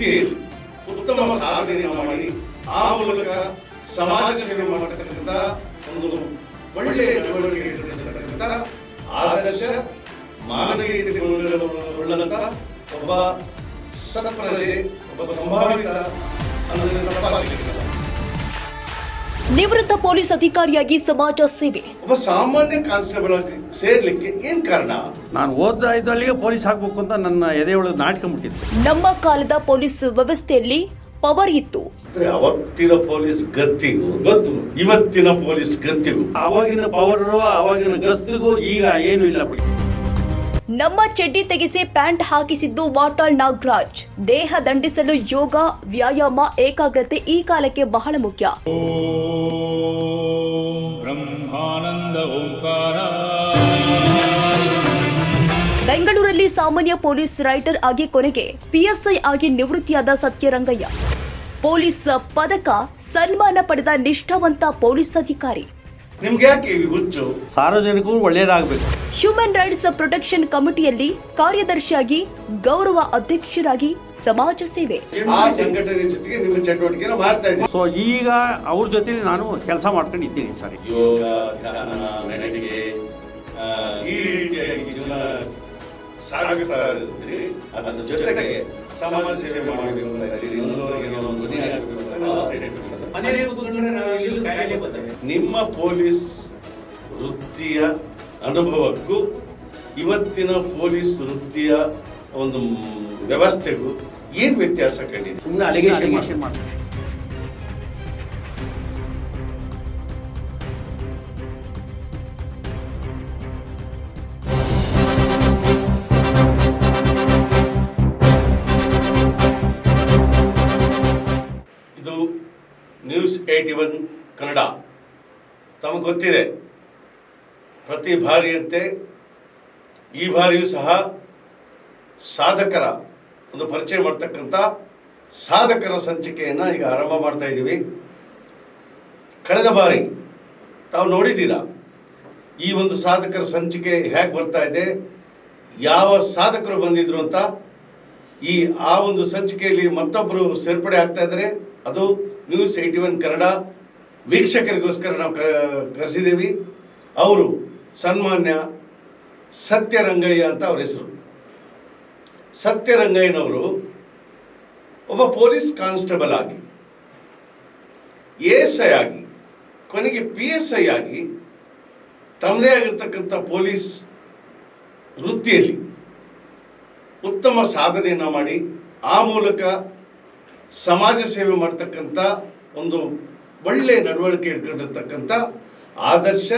ವೃತ್ತಿಯಲ್ಲಿ ಉತ್ತಮ ಸಾಧನೆಯನ್ನು ಮಾಡಿ, ಆ ಮೂಲಕ ಸಮಾಜ ಸೇವೆ ಮಾಡತಕ್ಕಂಥ ಒಂದು ಒಳ್ಳೆಯ ನಡವಳಿಕೆ ಇಟ್ಟಿರ್ತಕ್ಕಂಥ ಆದರ್ಶ ಮಾನವೀಯತೆ ಗುಣಗಳುಳ್ಳಂತ ಒಬ್ಬ ಸತ್ಪ್ರಜೆ, ಒಬ್ಬ ಸಂಭಾವಿತ ಅನ್ನೋದನ್ನು ತಪ್ಪಾಗಲಿಕ್ಕಿಲ್ಲ ನಿವೃತ್ತ ಪೊಲೀಸ್ ಅಧಿಕಾರಿಯಾಗಿ ಸಮಾಜ ಸೇವೆ. ಒಬ್ಬ ಸಾಮಾನ್ಯ ಕಾನ್ಸ್ಟೇಬಲ್ ಆಗಿ ಸೇರ್ಲಿಕ್ಕೆ ಏನ್ ಕಾರಣ? ನಾನು ಓದ್ತಾ ಇದ್ದಲ್ಲಿಗೆ ಪೊಲೀಸ್ ಹಾಕ್ಬೇಕು ಅಂತ ನನ್ನ ಎದೆಯೊಳಗೆ ನಾಟ್ಕೊಂಡ್ಬಿಟ್ಟಿದ್ದೆ. ನಮ್ಮ ಕಾಲದ ಪೊಲೀಸ್ ವ್ಯವಸ್ಥೆಯಲ್ಲಿ ಪವರ್ ಇತ್ತು. ಅವತ್ತಿನ ಪೊಲೀಸ್ ಗತ್ತಿಗೂ ಗೊತ್ತು ಇವತ್ತಿನ ಪೊಲೀಸ್ ಗತ್ತಿಗೂ ಅವಾಗಿನ ಪವರ್ ಅವಾಗಿನ ಗಸ್ತಿಗೂ ಈಗ ಏನು ಇಲ್ಲ ಬಿಡಿ. ನಮ್ಮ ಚಡ್ಡಿ ತೆಗೆಸಿ ಪ್ಯಾಂಟ್ ಹಾಕಿಸಿದ್ದು ವಾಟಾಳ್ ನಾಗರಾಜ್. ದೇಹ ದಂಡಿಸಲು ಯೋಗ ವ್ಯಾಯಾಮ ಏಕಾಗ್ರತೆ ಈ ಕಾಲಕ್ಕೆ ಬಹಳ ಮುಖ್ಯ. ಬೆಂಗಳೂರಲ್ಲಿ ಸಾಮಾನ್ಯ ಪೊಲೀಸ್ ರೈಟರ್ ಆಗಿ ಕೊನೆಗೆ ಪಿಎಸ್ಐ ಆಗಿ ನಿವೃತ್ತಿಯಾದ ಸತ್ಯರಂಗಯ್ಯ. ಪೊಲೀಸ್ ಪದಕ ಸನ್ಮಾನ ಪಡೆದ ನಿಷ್ಠಾವಂತ ಪೊಲೀಸ್ ಅಧಿಕಾರಿ. ಸಾರ್ವಜನಿಕರು ಒಳ್ಳೇದಾಗಬೇಕು. ಹ್ಯೂಮನ್ ರೈಟ್ಸ್ ಪ್ರೊಟೆಕ್ಷನ್ ಕಮಿಟಿಯಲ್ಲಿ ಕಾರ್ಯದರ್ಶಿಯಾಗಿ ಗೌರವ ಅಧ್ಯಕ್ಷರಾಗಿ ಸಮಾಜ ಸೇವೆ. ಆ ಸಂಘಟನೆ ಜೊತೆಗೆ ನಿಮ್ಮ ಚಟುವಟಿಕೆನ ಮಾಡ್ತಾ ಇದ್ದೀವಿ ಸೊ ಈಗ ಅವ್ರ ಜೊತೆ ನಾನು ಕೆಲಸ ಮಾಡ್ಕೊಂಡಿದ್ದೀನಿ ಸರ್. ನಿಮ್ಮ ಪೊಲೀಸ್ ವೃತ್ತಿಯ ಅನುಭವಕ್ಕೂ ಇವತ್ತಿನ ಪೊಲೀಸ್ ವೃತ್ತಿಯ ಒಂದು ವ್ಯವಸ್ಥೆಗೂ ಏನ್ ವ್ಯತ್ಯಾಸ ಕಂಡಿದೆ? ಸುಮ್ಮನೆ ಅಲಿಗೇಷನ್ ಮಾಡ್ತಾರೆ ಇದು ನ್ಯೂಸ್ ಏಟಿ ಒನ್ ಕನ್ನಡ. ತಮಗೆ ಗೊತ್ತಿದೆ ಪ್ರತಿ ಬಾರಿಯಂತೆ ಈ ಬಾರಿಯೂ ಸಹ ಸಾಧಕರ ಒಂದು ಪರಿಚಯ ಮಾಡ್ತಕ್ಕಂಥ ಸಾಧಕರ ಸಂಚಿಕೆಯನ್ನು ಈಗ ಆರಂಭ ಮಾಡ್ತಾ ಇದ್ದೀವಿ ಕಳೆದ ಬಾರಿ ತಾವು ನೋಡಿದ್ದೀರಾ, ಈ ಒಂದು ಸಾಧಕರ ಸಂಚಿಕೆ ಹೇಗೆ ಬರ್ತಾ ಇದೆ, ಯಾವ ಸಾಧಕರು ಬಂದಿದ್ರು ಅಂತ, ಈ ಆ ಒಂದು ಸಂಚಿಕೆಯಲ್ಲಿ ಮತ್ತೊಬ್ಬರು ಸೇರ್ಪಡೆ ಆಗ್ತಾ ಇದ್ದಾರೆ. ಅದು ನ್ಯೂಸ್ ಏಯ್ಟಿ ಒನ್ ಕನ್ನಡ. ವೀಕ್ಷಕರಿಗೋಸ್ಕರ ನಾವು ಕರೆಸಿದ್ದೀವಿ. ಅವರು ಸನ್ಮಾನ್ಯ ಸತ್ಯರಂಗಯ್ಯ ಅಂತ ಅವ್ರ ಹೆಸರು. ಸತ್ಯರಂಗಯ್ಯನವರು ಒಬ್ಬ ಪೊಲೀಸ್ ಕಾನ್ಸ್ಟೇಬಲ್ ಆಗಿ, ಎ ಎಸ್ ಐ ಆಗಿ, ಕೊನೆಗೆ ಪಿ ಎಸ್ ಐ ಆಗಿ ತಮ್ಮದೇ ಆಗಿರ್ತಕ್ಕಂಥ ಪೊಲೀಸ್ ವೃತ್ತಿಯಲ್ಲಿ ಉತ್ತಮ ಸಾಧನೆಯನ್ನು ಮಾಡಿ, ಆ ಮೂಲಕ ಸಮಾಜ ಸೇವೆ ಮಾಡ್ತಕ್ಕಂಥ ಒಂದು ಒಳ್ಳೆಯ ನಡವಳಿಕೆ ಇಟ್ಕೊಂಡಿರ್ತಕ್ಕಂಥ ಆದರ್ಶ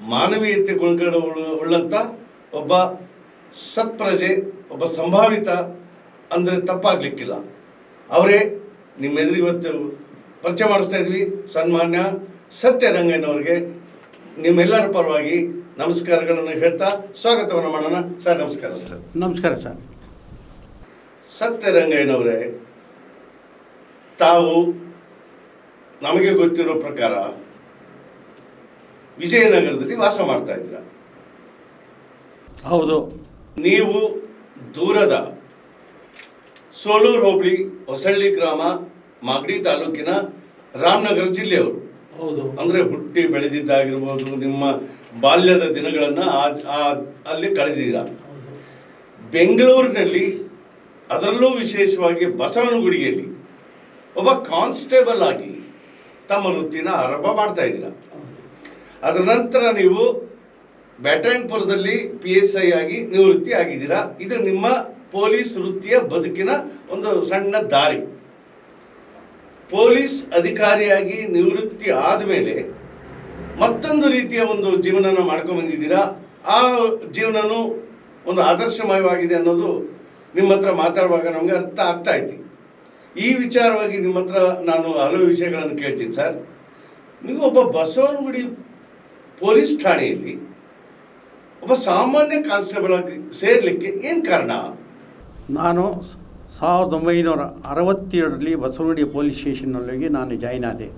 ಮಾನವೀಯತೆ ಗುಣಗಳು ಉಳ್ಳ- ಉಳ್ಳಂಥ ಒಬ್ಬ ಸತ್ಪ್ರಜೆ ಒಬ್ಬ ಸಂಭಾವಿತ ಅಂದರೆ ತಪ್ಪಾಗ್ಲಿಕ್ಕಿಲ್ಲ. ಅವರೇ ನಿಮ್ಮೆದುರು ಇವತ್ತು ಪರಿಚಯ ಮಾಡಿಸ್ತಾ ಇದ್ವಿ. ಸನ್ಮಾನ್ಯ ಸತ್ಯರಂಗಯ್ಯನವ್ರಿಗೆ ನಿಮ್ಮೆಲ್ಲರ ಪರವಾಗಿ ನಮಸ್ಕಾರಗಳನ್ನು ಹೇಳ್ತಾ ಸ್ವಾಗತವನ್ನು ಮಾಡೋಣ. ಸರ್ ನಮಸ್ಕಾರ ಸರ್. ನಮಸ್ಕಾರ ಸರ್. ಸತ್ಯರಂಗಯ್ಯನವರೇ ತಾವು ನಮಗೆ ಗೊತ್ತಿರೋ ಪ್ರಕಾರ ವಿಜಯನಗರದಲ್ಲಿ ವಾಸ ಮಾಡ್ತಾ ಇದ್ದೀರ? ಹೌದು. ನೀವು ದೂರದ ಸೋಲೂರು ಹೋಬಳಿ ಹೊಸಳ್ಳಿ ಗ್ರಾಮ ಮಾಗಡಿ ತಾಲೂಕಿನ ರಾಮನಗರ ಜಿಲ್ಲೆಯವರು. ಹೌದು. ಅಂದ್ರೆ ಹುಟ್ಟಿ ಬೆಳೆದಿದ್ದಾಗಿರ್ಬೋದು ನಿಮ್ಮ ಬಾಲ್ಯದ ದಿನಗಳನ್ನ ಆ- ಅಲ್ಲಿ ಕಳೆದಿದ್ದೀರಾ. ಬೆಂಗಳೂರಿನಲ್ಲಿ ಅದರಲ್ಲೂ ವಿಶೇಷವಾಗಿ ಬಸವನಗುಡಿಯಲ್ಲಿ ಒಬ್ಬ ಕಾನ್ಸ್ಟೇಬಲ್ ಆಗಿ ತಮ್ಮ ವೃತ್ತಿನ ಆರಂಭ ಮಾಡ್ತಾ ಇದ್ದೀರಾ. ಅದರ ನಂತರ ನೀವು ಬ್ಯಾಟರಾಯನ್ಪುರದಲ್ಲಿ ಪಿ ಎಸ್ ಐ ಆಗಿ ನಿವೃತ್ತಿ ಆಗಿದ್ದೀರಾ? ಇದು ನಿಮ್ಮ ಪೊಲೀಸ್ ವೃತ್ತಿಯ ಬದುಕಿನ ಒಂದು ಸಣ್ಣ ದಾರಿ. ಪೊಲೀಸ್ ಅಧಿಕಾರಿಯಾಗಿ ನಿವೃತ್ತಿ ಆದಮೇಲೆ ಮತ್ತೊಂದು ರೀತಿಯ ಒಂದು ಜೀವನನ ಮಾಡ್ಕೊಂಡು ಬಂದಿದ್ದೀರಾ? ಆ ಜೀವನನೂ ಒಂದು ಆದರ್ಶಮಯವಾಗಿದೆ ಅನ್ನೋದು ನಿಮ್ಮ ಹತ್ರ ಮಾತಾಡುವಾಗ ನಮಗೆ ಅರ್ಥ ಆಗ್ತಾ ಐತಿ ಈ ವಿಚಾರವಾಗಿ ನಿಮ್ಮ ಹತ್ರ ನಾನು ಹಲವು ವಿಷಯಗಳನ್ನು ಕೇಳ್ತೀನಿ ಸರ್. ನೀವು ಒಬ್ಬ ಬಸವನಗುಡಿ ಪೊಲೀಸ್ ಠಾಣೆಯಲ್ಲಿ ಒಬ್ಬ ಸಾಮಾನ್ಯ ಕಾನ್ಸ್ಟೇಬಲ್ ಆಗಿ ಸೇರಲಿಕ್ಕೆ ಏನು ಕಾರಣ? ನಾನು ಸಾವಿರದ ಒಂಬೈನೂರ ಅರವತ್ತೇಳರಲ್ಲಿ ಬಸವನಗುಡಿ ಪೊಲೀಸ್ ಸ್ಟೇಷನ್ನಲ್ಲಿ ನಾನು ಜಾಯ್ನ್ ಆದೆ.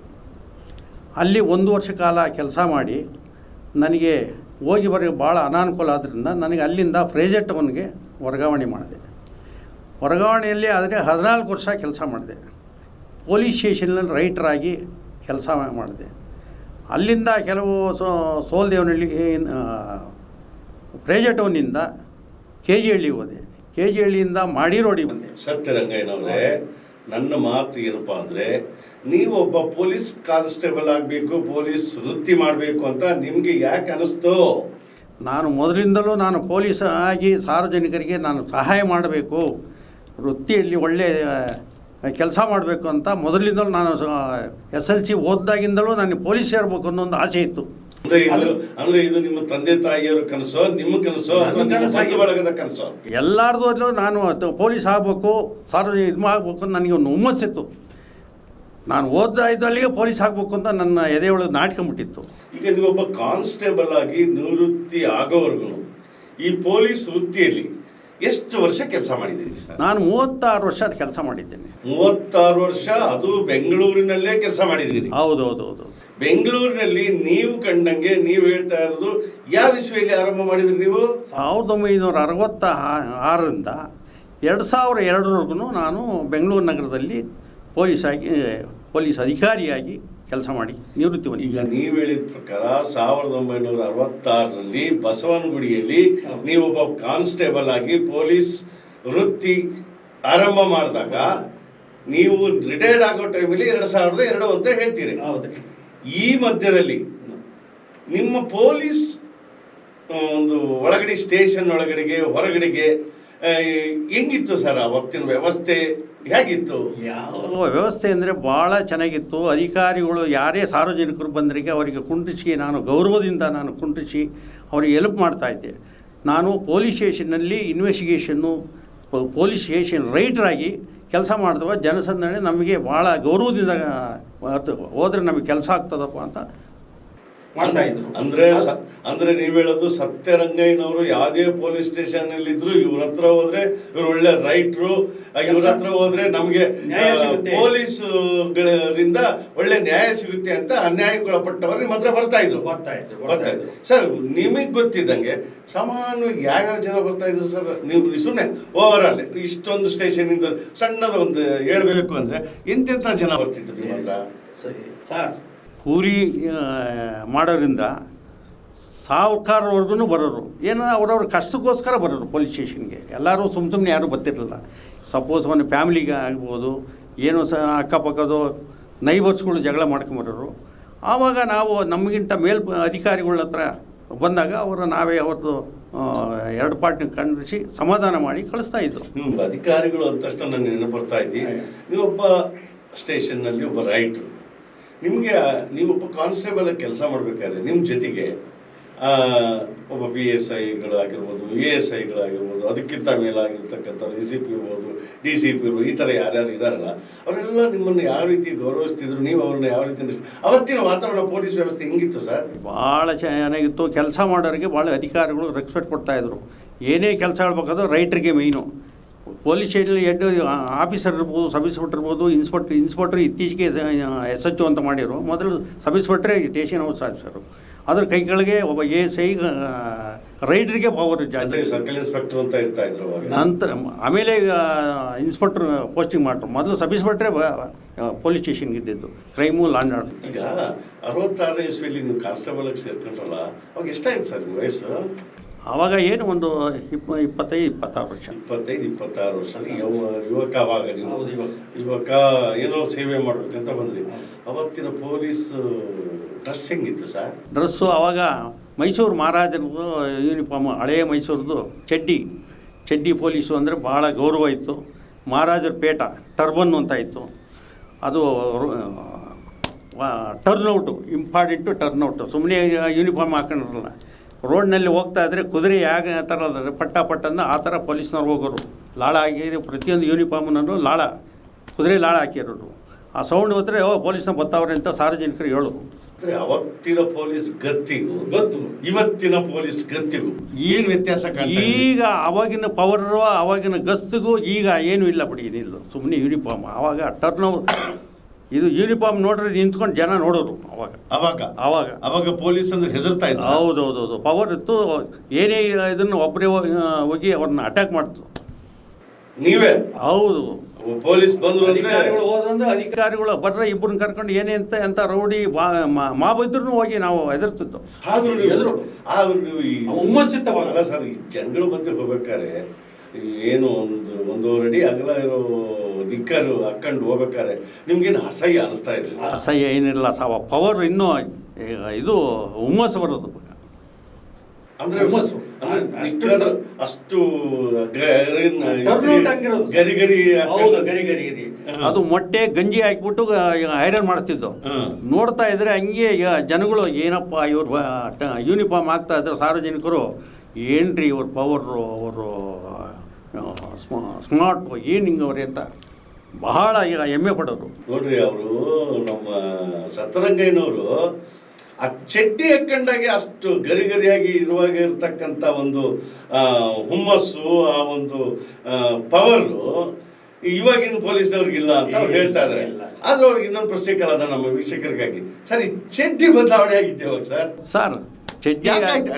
ಅಲ್ಲಿ ಒಂದು ವರ್ಷ ಕಾಲ ಕೆಲಸ ಮಾಡಿ ನನಗೆ ಹೋಗಿ ಬರೋಕ್ಕೆ ಭಾಳ ಅನಾನುಕೂಲ ಆದ್ದರಿಂದ ನನಗೆ ಅಲ್ಲಿಂದ ಫ್ರೇಜರ್ ಟೌನ್ಗೆ ವರ್ಗಾವಣೆ ಮಾಡಿದೆ. ವರ್ಗಾವಣೆಯಲ್ಲಿ ಆದರೆ ಹದಿನಾಲ್ಕು ವರ್ಷ ಕೆಲಸ ಮಾಡಿದೆ. ಪೊಲೀಸ್ ಸ್ಟೇಷನ್ನಲ್ಲಿ ರೈಟ್ರಾಗಿ ಕೆಲಸ ಮಾಡಿದೆ. ಅಲ್ಲಿಂದ ಕೆಲವು ಸೋಲ್ದೇವನಹಳ್ಳಿ ಪ್ರೇಜ ಟೌನಿಂದ ಕೆ ಜಿ ಹಳ್ಳಿ ಹೋದೆ. ಕೆ ಜಿ ಹಳ್ಳಿಯಿಂದ ಮಾಡಿ ರೋಡಿ ಬಂದೆ. ಸತ್ಯರಂಗಯ್ಯನವರೇ ನನ್ನ ಮಾತು ಏನಪ್ಪ ಅಂದರೆ ನೀವು ಒಬ್ಬ ಪೊಲೀಸ್ ಕಾನ್ಸ್ಟೇಬಲ್ ಆಗಬೇಕು ಪೊಲೀಸ್ ವೃತ್ತಿ ಮಾಡಬೇಕು ಅಂತ ನಿಮಗೆ ಯಾಕೆ ಅನಿಸ್ತು? ನಾನು ಮೊದಲಿಂದಲೂ ನಾನು ಪೊಲೀಸ್ ಆಗಿ ಸಾರ್ವಜನಿಕರಿಗೆ ನಾನು ಸಹಾಯ ಮಾಡಬೇಕು ವೃತ್ತಿಯಲ್ಲಿ ಒಳ್ಳೆಯ ಕೆಲಸ ಮಾಡಬೇಕು ಅಂತ ಮೊದಲಿಂದಲೂ ನಾನು ಎಸ್ ಎಲ್ ಸಿ ಓದ್ದಾಗಿಂದಲೂ ನನಗೆ ಪೊಲೀಸ್ ಸೇರಬೇಕು ಅನ್ನೋ ಒಂದು ಆಸೆ ಇತ್ತು. ಅಂದ್ರೆ ಇದು ಅಂದ್ರೆ ಇದು ನಿಮ್ಮ ತಂದೆ ತಾಯಿಯವರ ಕನಸೋ ನಿಮ್ಮ ಕನಸೋ ಬಳಗದ ಕನಸೋ? ಎಲ್ಲರದು ನಾನು ಪೊಲೀಸ್ ಆಗಬೇಕು ಸಾರ್ವಜನಿಕ ಇದು ಆಗಬೇಕು ಅಂತ ನನಗೆ ಒಂದು ಹುಮ್ಮಸ್ಸಿತ್ತು ನಾನು ಓದ್ತಾ ಇದ್ದಲ್ಲಿಗೆ ಪೊಲೀಸ್ ಆಗಬೇಕು ಅಂತ ನನ್ನ ಎದೆ ಒಳಗೆ ನಾಟ್ಕೊಂಬಿಟ್ಟಿತ್ತು ಈಗ ನೀವೊಬ್ಬ ಕಾನ್ಸ್ಟೇಬಲ್ ಆಗಿ ನಿವೃತ್ತಿ ಆಗೋವರೆಗೂ ಈ ಪೊಲೀಸ್ ವೃತ್ತಿಯಲ್ಲಿ ಎಷ್ಟು ವರ್ಷ ಕೆಲಸ ಮಾಡಿದ್ದೀನಿ ಸರ್? ನಾನು ಮೂವತ್ತಾರು ವರ್ಷ ಕೆಲಸ ಮಾಡಿದ್ದೇನೆ. ಮೂವತ್ತಾರು ವರ್ಷ ಅದು ಬೆಂಗಳೂರಿನಲ್ಲೇ ಕೆಲಸ ಮಾಡಿದ್ದೀನಿ ಹೌದು ಹೌದು ಹೌದು ಬೆಂಗಳೂರಿನಲ್ಲಿ ನೀವು ಕಂಡಂಗೆ ನೀವು ಹೇಳ್ತಾ ಇರೋದು ಯಾವ ಇಸ್ವಿಯಲ್ಲಿ ಆರಂಭ ಮಾಡಿದ್ರಿ ನೀವು? ಸಾವಿರದ ಒಂಬೈನೂರ ಅರವತ್ತ ಆರರಿಂದ ಎರಡು ಸಾವಿರ ಎರಡರವರೆಗೂ ನಾನು ಬೆಂಗಳೂರು ನಗರದಲ್ಲಿ ಪೊಲೀಸಾಗಿ ಪೊಲೀಸ್ ಅಧಿಕಾರಿಯಾಗಿ ಕೆಲಸ ಮಾಡಿ ನಿವೃತ್ತಿ ಈಗ ನೀವು ಹೇಳಿದ ಪ್ರಕಾರ ಸಾವಿರದ ಒಂಬೈನೂರ ಅರವತ್ತಾರರಲ್ಲಿ ಬಸವನಗುಡಿಯಲ್ಲಿ ನೀವೊಬ್ಬ ಕಾನ್ಸ್ಟೇಬಲ್ ಆಗಿ ಪೊಲೀಸ್ ವೃತ್ತಿ ಆರಂಭ ಮಾಡಿದಾಗ ನೀವು ರಿಟೈರ್ಡ್ ಆಗೋ ಟೈಮಲ್ಲಿ ಎರಡು ಸಾವಿರದ ಎರಡು ಅಂತ ಹೇಳ್ತೀರಿ. ಈ ಮಧ್ಯದಲ್ಲಿ ನಿಮ್ಮ ಪೊಲೀಸ್ ಒಂದು ಒಳಗಡೆ ಸ್ಟೇಷನ್ ಒಳಗಡೆಗೆ ಹೊರಗಡೆಗೆ ಆ, ಹೆಂಗಿತ್ತು ಸರ್ ಅವತ್ತಿನ ವ್ಯವಸ್ಥೆ? ಹೇಗಿತ್ತು? ಯಾವ ವ್ಯವಸ್ಥೆ ಅಂದರೆ ಭಾಳ ಚೆನ್ನಾಗಿತ್ತು. ಅಧಿಕಾರಿಗಳು ಯಾರೇ ಸಾರ್ವಜನಿಕರು ಬಂದರಿಗೆ ಅವರಿಗೆ ಕುಂಟಿಸಿ ನಾನು ಗೌರವದಿಂದ ನಾನು ಕುಂಟಿಸಿ ಅವರಿಗೆ ಹೆಲ್ಪ್ ಮಾಡ್ತಾಯಿದ್ದೆ ನಾನು ಪೊಲೀಸ್ ಸ್ಟೇಷನ್ನಲ್ಲಿ ಇನ್ವೆಸ್ಟಿಗೇಷನ್ನು ಪೊಲೀಸ್ ಸ್ಟೇಷನ್ ರೈಟ್ರಾಗಿ ಕೆಲಸ ಮಾಡಿದವ ಜನಸಂದಣಿ ನಮಗೆ ಭಾಳ ಗೌರವದಿಂದ ಹೋದ್ರೆ ನಮಗೆ ಕೆಲಸ ಆಗ್ತದಪ್ಪ ಅಂತ ಮಾಡ್ತಾಯಿದ್ರು ಅಂದ್ರೆ ಸ- ಅಂದ್ರೆ ನೀವ್ ಹೇಳೋದು ಸತ್ಯರಂಗಯ್ಯನವರು ಯಾವುದೇ ಪೊಲೀಸ್ ಸ್ಟೇಷನ್ ಅಲ್ಲಿ ಇದ್ರು ಇವ್ರ ಹತ್ರ ಹೋದ್ರೆ ಇವ್ರು ಒಳ್ಳೆ ರೈಟ್ರು ಇವ್ರ ಹತ್ರ ಹೋದ್ರೆ ನಮ್ಗೆ ಪೊಲೀಸ್ ಗಳಿಂದ ಒಳ್ಳೆ ನ್ಯಾಯ ಸಿಗುತ್ತೆ ಅಂತ ಅನ್ಯಾಯಕ್ಕೊಳಪಟ್ಟವರು ನಿಮ್ಮ ಹತ್ರ ಬರ್ತಾ ಇದ್ರು. ಬರ್ತಾ ಇದ್ರು, ಬರ್ತಾ ಇದ್ರು. ಸರ್ ನಿಮಗ್ ಗೊತ್ತಿದ್ದಂಗೆ ಸಾಮಾನ್ಯವಾಗಿ ಯಾವ್ಯಾವ ಜನ ಬರ್ತಾ ಇದ್ರು ಸರ್? ನೀವು ಸುಮ್ಮನೆ ಓವರ್ ಆಲ್ ಇಷ್ಟೊಂದು ಸ್ಟೇಷನ್ ಇಂದ ಸಣ್ಣದ ಒಂದು ಹೇಳ್ಬೇಕು ಅಂದ್ರೆ ಎಂತೆಂತ ಜನ ಬರ್ತಿದ್ರು ನಿಮ್ಮ ಹತ್ರ? ಸರ್ ಕೂಲಿ ಮಾಡೋರಿಂದ ಮಾಡೋದ್ರಿಂದ ಸಾಹುಕಾರವರೆಗೂ ಬರೋರು. ಏನೋ ಅವ್ರವ್ರ ಕಷ್ಟಕ್ಕೋಸ್ಕರ ಬರೋರು ಪೊಲೀಸ್ ಸ್ಟೇಷನ್ಗೆ. ಎಲ್ಲರೂ ಸುಮ್ಮ ಸುಮ್ಮನೆ ಯಾರೂ ಬರ್ತಿರಲಿಲ್ಲ. ಸಪೋಸ್ ಒಂದು ಫ್ಯಾಮಿಲಿಗೆ ಆಗ್ಬೋದು ಏನೋ ಸಹ ಅಕ್ಕಪಕ್ಕದು ನೈಬರ್ಸ್ಗಳು ಜಗಳ ಮಾಡ್ಕೊಂಬರೋರು ಆವಾಗ ನಾವು ನಮಗಿಂತ ಮೇಲ್ ಅಧಿಕಾರಿಗಳ ಹತ್ರ ಬಂದಾಗ ಅವರು ನಾವೇ ಅವತ್ತು ಎರಡು ಪಾರ್ಟ್ನ ಖಂಡಿಸಿ ಸಮಾಧಾನ ಮಾಡಿ ಕಳಿಸ್ತಾ ಇದ್ರು. ಅಧಿಕಾರಿಗಳು ಅಂತಷ್ಟು ತಕ್ಷಣ ನನಗೆ ನೆನಪು ಬರ್ತಾ ಇದ್ದೀನಿ ನೀವೊಬ್ಬ ಸ್ಟೇಷನ್ನಲ್ಲಿ ಒಬ್ಬ ರೈಟ್ರು. ನಿಮಗೆ ನೀವೊಬ್ಬ ಕಾನ್ಸ್ಟೇಬಲ್ ಕೆಲಸ ಮಾಡಬೇಕಾದ್ರೆ ನಿಮ್ಮ ಜೊತೆಗೆ ಒಬ್ಬ ಬಿ ಎಸ್ ಐಗಳಾಗಿರ್ಬೋದು ಎ ಎಸ್ ಐಗಳಾಗಿರ್ಬೋದು ಅದಕ್ಕಿಂತ ಮೇಲಾಗಿರ್ತಕ್ಕಂಥ ಎ ಸಿ ಪಿ ಇರ್ಬೋದು ಡಿ ಸಿ ಪಿ ಇರ್ಬೋದು, ಈ ಥರ ಯಾರ್ಯಾರು ಇದ್ದಾರಲ್ಲ ಅವರೆಲ್ಲ ನಿಮ್ಮನ್ನು ಯಾವ ರೀತಿ ಗೌರವಿಸ್ತಿದ್ರು, ನೀವು ಅವ್ರನ್ನ ಯಾವ ರೀತಿ ಅವತ್ತಿನ ವಾತಾವರಣ ಪೊಲೀಸ್ ವ್ಯವಸ್ಥೆ ಹೆಂಗಿತ್ತು ಸರ್? ಭಾಳ ಚೆನ್ನಾಗಿತ್ತು ಕೆಲಸ ಮಾಡೋರಿಗೆ ಭಾಳ ಅಧಿಕಾರಿಗಳು ರೆಸ್ಪೆಕ್ಟ್ ಕೊಡ್ತಾಯಿದ್ರು ಏನೇ ಕೆಲಸ ಹೇಳ್ಬೇಕಾದ್ರೂ ರೈಟ್ರಿಗೆ ಮೇಯ್ನು ಪೊಲೀಸ್ ಸ್ಟೇಷನಲ್ಲಿ ಎಡ್ ಆಫೀಸರ್ ಇರ್ಬೋದು ಸಬ್ ಇನ್ಸ್ಪೆಕ್ಟರ್ ಇರ್ಬೋದು ಇನ್ಸ್ಪೆಕ್ಟರ್ ಇನ್ಸ್ಪೆಕ್ಟರ್ ಇತ್ತೀಚೆಗೆ ಎಸ್ ಎಚ್ ಒ ಅಂತ ಮಾಡಿದರು. ಮೊದಲು ಸಬ್ ಇನ್ಸ್ಪೆಕ್ಟ್ರೇ ಸ್ಟೇಷನ್ ಹೌಸ್ ಆಫೀಸರು. ಅದ್ರ ಕೈ ಕೆಳಗೆ ಒಬ್ಬ ಎ ಎಸ್ ಐ ರೈಡ್ರಿಗೆ ಪವರ್ ಜಾಸ್ತಿ. ಸರ್ಕಲ್ ಇನ್ಸ್ಪೆಕ್ಟರ್ ಅಂತ ಇರ್ತಾ ಇದ್ರು ನಂತರ ಆಮೇಲೆ ಇನ್ಸ್ಪೆಕ್ಟರ್ ಪೋಸ್ಟಿಂಗ್ ಮಾಡ್ರು ಮೊದಲು ಸಬ್ ಇನ್ಸ್ಪೆಕ್ಟ್ರೇ ಪೊಲೀಸ್ ಸ್ಟೇಷನ್ಗೆ ಇದ್ದಿದ್ದು. Crime law and order. ಈಗ ಅರವತ್ತಾರನೇ ಇಸ್ವಿಯಲ್ಲಿ ನೀವು ಕಾನ್ಸ್ಟೇಬಲ್ ಆಗಿ ಸೇರ್ಕೊಂಡ್ರಲ್ಲ ಅವಾಗ ಎಷ್ಟಾಯ್ತು ಸರ್ ವಯಸ್ಸು? ಆವಾಗ ಏನು ಒಂದು ಇಪ್ಪ ಇಪ್ಪತ್ತೈದು ಇಪ್ಪತ್ತಾರು ವರ್ಷ. ಇಪ್ಪತ್ತೈದು ಇಪ್ಪತ್ತಾರು ವರ್ಷ. ಯವ ಯುವಕ ಅವಾಗ ನೀವು? ಯುವಕ. ಏನೋ ಸೇವೆ ಮಾಡಬೇಕಂತ ಬಂದ್ರಿ. ಅವತ್ತಿನ ಪೊಲೀಸ್ ಡ್ರೆಸ್ ಹೆಂಗಿತ್ತು ಸರ್? ಡ್ರೆಸ್ಸು ಆವಾಗ ಮೈಸೂರು ಮಹಾರಾಜರದು ಯೂನಿಫಾರ್ಮ್ ಹಳೆಯ ಮೈಸೂರದು ಚಡ್ಡಿ. ಚಡ್ಡಿ ಪೊಲೀಸು ಅಂದರೆ ಭಾಳ ಗೌರವ ಇತ್ತು. ಮಹಾರಾಜರ ಪೇಟ ಟರ್ಬನ್ ಅಂತ ಇತ್ತು. ಅದು ಟರ್ನ್ಔಟು ಇಂಪಾರ್ಟೆಂಟು ಟರ್ನ್ಔಟು ಸುಮ್ಮನೆ ಯೂನಿಫಾರ್ಮ್ ಹಾಕೊಂಡಿರಲ್ಲ ರೋಡ್ನಲ್ಲಿ ಹೋಗ್ತಾ ಇದ್ದರೆ ಕುದುರೆ ಆ ಥರ ಪಟ್ಟ ಪಟ್ಟಂದ ಆ ಥರ ಪೊಲೀಸ್ನವ್ರು ಹೋಗೋರು. ಲಾಳ ಹಾಕಿ ಪ್ರತಿಯೊಂದು ಯೂನಿಫಾರ್ಮ್ನಲ್ಲೂ ಲಾಳ ಕುದುರೆ ಲಾಳ ಹಾಕಿರೋರು. ಆ ಸೌಂಡ್ ಹೋದ್ರೆ ಓ ಪೊಲೀಸ್ನ ಬರ್ತಾವ್ರೆ ಅಂತ ಸಾರ್ವಜನಿಕರು ಹೇಳೋರು. ಅಂದ್ರೆ ಅವತ್ತಿನ ಪೊಲೀಸ್ ಗತ್ತಿಗೂ ಗೊತ್ತು. ಇವತ್ತಿನ ಪೊಲೀಸ್ ಗತ್ತಿಗೂ ಏನು ವ್ಯತ್ಯಾಸ? ಈಗ ಅವಾಗಿನ ಪವರ್ ಅವಾಗಿನ ಗಸ್ತಿಗೂ ಈಗ ಏನೂ ಇಲ್ಲ ಬಿಡಿ ಇದಿಲ್ಲ ಸುಮ್ಮನೆ ಯೂನಿಫಾರ್ಮ್ ಆವಾಗ ಟರ್ನ್ ಇದು ಯೂನಿಫಾರ್ಮ್ ನೋಡ್ರಿ ನಿಂತ್ಕೊಂಡು ಜನ ನೋಡೋರು ಅವಾಗ. ಅವಾಗ. ಅವಾಗ. ಅವಾಗ ಪೊಲೀಸ್ ಅಂದ್ರೆ ಹೆದರ್ತಾ ಇದ್ರು. ಹೌದು ಪವರ್ ಇತ್ತು. ಏನೇ ಇದನ್ನು ಒಬ್ಬರೇ ಹೋಗಿ ಅವ್ರನ್ನ ಅಟ್ಯಾಕ್ ಮಾಡ್ತು. ನೀವೇ? ಹೌದು. ಪೊಲೀಸ್ ಬಂದ್ರು ಅಂದ್ರೆ ಅಧಿಕಾರಿಗಳು ಬರ್ರೆ ಇಬ್ಬರನ್ನ ಕರ್ಕೊಂಡು ಏನೇ ಅಂತ ಎಂತ ರೌಡಿ ಮಾಬಿದ್ರು ಹೋಗಿ ನಾವು ಎದುರ್ತಿದ್ದು ಆದ್ರೂ ನೀವು ಎದುರು. ಆದ್ರೂ ನೀವು. ಅಲ್ಲ ಸರ್ ಈ ಜನಗಳ ಮಧ್ಯೆ ಹೋಗ್ಬೇಕಾದ್ರೆ ಏನು ಒಂದು ಒಂದೂವರೆ ಅಡಿ ಅಗಲ ಇರೋ ನಿಕ್ಕರು ಹಾಕೊಂಡು ಹೋಗ್ಬೇಕಾದ್ರೆ ನಿಮ್ಗೇನು ಅಸಹ್ಯ ಅನಿಸ್ತಾ ಇರಲಿಲ್ಲ? ಅಸಹ್ಯ ಏನಿಲ್ಲ ಸಾವ ಪವರ್ ಇನ್ನೂ ಇದು ಹುಮ್ಮಸ್ಸು ಬರೋದು ಅಂದ್ರೆ ಹುಮ್ಮಸ್ಸು. ಅಂದ್ರೆ ಅಷ್ಟು. ಗರಿ ಗರಿ ಹೌದು ಗರಿ ಗರಿ ಗರಿ ಅದು ಮೊಟ್ಟೆ ಗಂಜಿ ಹಾಕ್ಬಿಟ್ಟು ಐರನ್ ಮಾಡಿಸ್ತಿದ್ದು. ನೋಡ್ತಾ ಇದ್ರೆ ಹಂಗೆ ಜನಗಳು ಏನಪ್ಪ ಇವ್ರು ಯೂನಿಫಾರ್ಮ್ ಹಾಕ್ತಾ ಇದ್ರು ಸಾರ್ವಜನಿಕರು ಏನ್ರಿ ಇವ್ರ ಪವರು ಅವರು ಸ್ಮಾರ್ಟ್ ಏನು ಹಿಂಗವ್ರಿ ಅಂತ. ಬಹಳ ಈಗ ಹೆಮ್ಮೆ ಪಡೋರು. ನೋಡ್ರಿ ಅವರು ನಮ್ಮ ಸತ್ತರಂಗಯ್ಯನವರು ಆ ಚಡ್ಡಿ ಹಾಕೊಂಡಾಗೆ ಅಷ್ಟು ಗರಿ ಗರಿಯಾಗಿ ಇರುವಾಗ ಇರತಕ್ಕಂಥ ಒಂದು ಹುಮ್ಮಸ್ಸು ಆ ಒಂದು ಪವರು ಇವಾಗಿನ ಪೊಲೀಸ್ನವ್ರಿಗೆ ಇಲ್ಲ ಅಂತ ಅವ್ರು ಹೇಳ್ತಾ ಇದಾರೆ. ಆದ್ರೆ ಅವ್ರಿಗೆ ಇನ್ನೊಂದು ಪ್ರಶ್ನೆ ಕೇಳೋದ ನಮ್ಮ ವೀಕ್ಷಕರಿಗಾಗಿ. ಸರ್ ಈ ಚಡ್ಡಿ ಬದಲಾವಣೆ ಆಗಿದ್ದೇವಾಗ ಸರ್? ಸರ್ ಚಡ್ಡಿ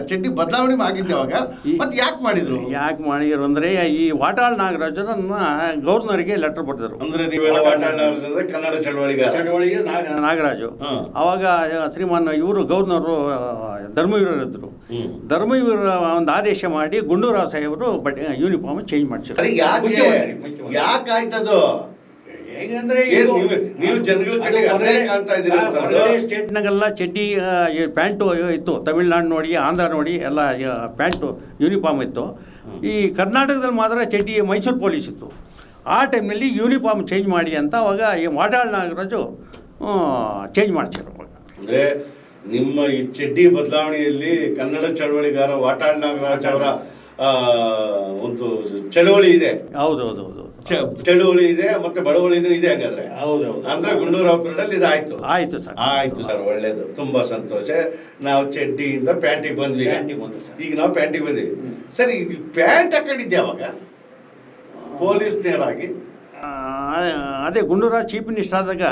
ಚಡ್ಡಿ ಬದಲಾವಣೆ ಆಗಿದ್ದೆ ಅವಾಗ? ಮತ್ತೆ ಯಾಕೆ ಮಾಡಿದ್ರು? ಯಾಕೆ ಮಾಡಿದ್ರು ಅಂದ್ರೆ ಈ ವಾಟಾಳ್ ನಾಗರಾಜನನ್ನ ಗವರ್ನರ್ಗೆ ಲೆಟರ್ ಬರ್ತಿದ್ರು ಅಂದ್ರೆ ಕನ್ನಡ ಚಳವಳಿಗೆ? ನಾಗರಾಜು. ಅವಾಗ ಶ್ರೀಮಾನ್ ಇವರು ಗವರ್ನರು ಧರ್ಮವೀರರು ಇದ್ದರು ಹ್ಮ್. ಧರ್ಮವೀರ ಒಂದು ಆದೇಶ ಮಾಡಿ ಗುಂಡೂರಾವ್ ಸಾಹೇಬರು ಬಟ್ಟೆ ಯೂನಿಫಾರ್ಮ್ ಚೇಂಜ್ ಮಾಡಿಸಿದ್ರು. ಅದೇ ಯಾಕೆ? ಯಾಕೆ ಆಯ್ತದು ಹೇಗಂದ್ರೆ ಏನ್ ನೀವು- ನೀವು ಜನಗಳ ಕಡೆಗೆ ಅಸಹ್ಯ ಕಾಣ್ತಾ ಇದ್ದೀರಾ ಅಂತಂದು? ಸ್ಟೇಟ್ನಾಗೆಲ್ಲ ಚಡ್ಡಿ ಪ್ಯಾಂಟು ಇತ್ತು ತಮಿಳ್ನಾಡು ನೋಡಿ ಆಂಧ್ರ ನೋಡಿ ಎಲ್ಲ ಪ್ಯಾಂಟು ಯೂನಿಫಾರ್ಮ್ ಇತ್ತು. ಈ ಕರ್ನಾಟಕದಲ್ಲಿ ಮಾತ್ರ ಚಡ್ಡಿ ಮೈಸೂರು ಪೊಲೀಸ್ ಇತ್ತು. ಆ ಟೈಮ್ನಲ್ಲಿ ಯೂನಿಫಾರ್ಮ್ ಚೇಂಜ್ ಮಾಡಿ ಅಂತ ಅವಾಗ ಈ ವಾಟಾಳ್ ನಾಗರಾಜು ಚೇಂಜ್ ಮಾಡಿಸಿದ್ರು ಅವಾಗ. ಅಂದ್ರೆ ನಿಮ್ಮ ಈ ಚಡ್ಡಿ ಬದಲಾವಣೆಯಲ್ಲಿ ಕನ್ನಡ ಚಳವಳಿಗಾರ ವಾಟಾಳ್ ನಾಗರಾಜ್ ಅವರ ಒಂದು ಚಳವಳಿ ಇದೆ. ಹೌದು ಹೌದು ಹೌದು. ಚಳವಳಿ ಇದೆ ಮತ್ತೆ ಬಡವಳಿನೂ ಇದೆ ಹಾಗಾದ್ರೆ. ಹೌದು ಅಂದ್ರೆ ಗುಂಡೂರಾವ್ ಪೀರಿಯಡ್ ಇದಾಯ್ತು ಆಯಿತು. ಸರ್. ಆಯ್ತು ಸರ್ ಒಳ್ಳೇದು. ತುಂಬಾ ಸಂತೋಷ. ನಾವು ಚಡ್ಡಿಯಿಂದ ಪ್ಯಾಂಟಿಗೆ ಬಂದ್ವಿ ಈಗ. ಈಗ ನಾವು ಪ್ಯಾಂಟಿಗೆ ಬಂದ್ವಿ. ಸರ್ ಈ ಪ್ಯಾಂಟ್ ಹಾಕೊಂಡಿದ್ದೆ ಅವಾಗ? ಪೊಲೀಸ್ ನೇರಾಗಿ? ಅದೇ ಗುಂಡೂರಾವ್ ಚೀಫ್ ಮಿನಿಸ್ಟರ್ ಆದಾಗ.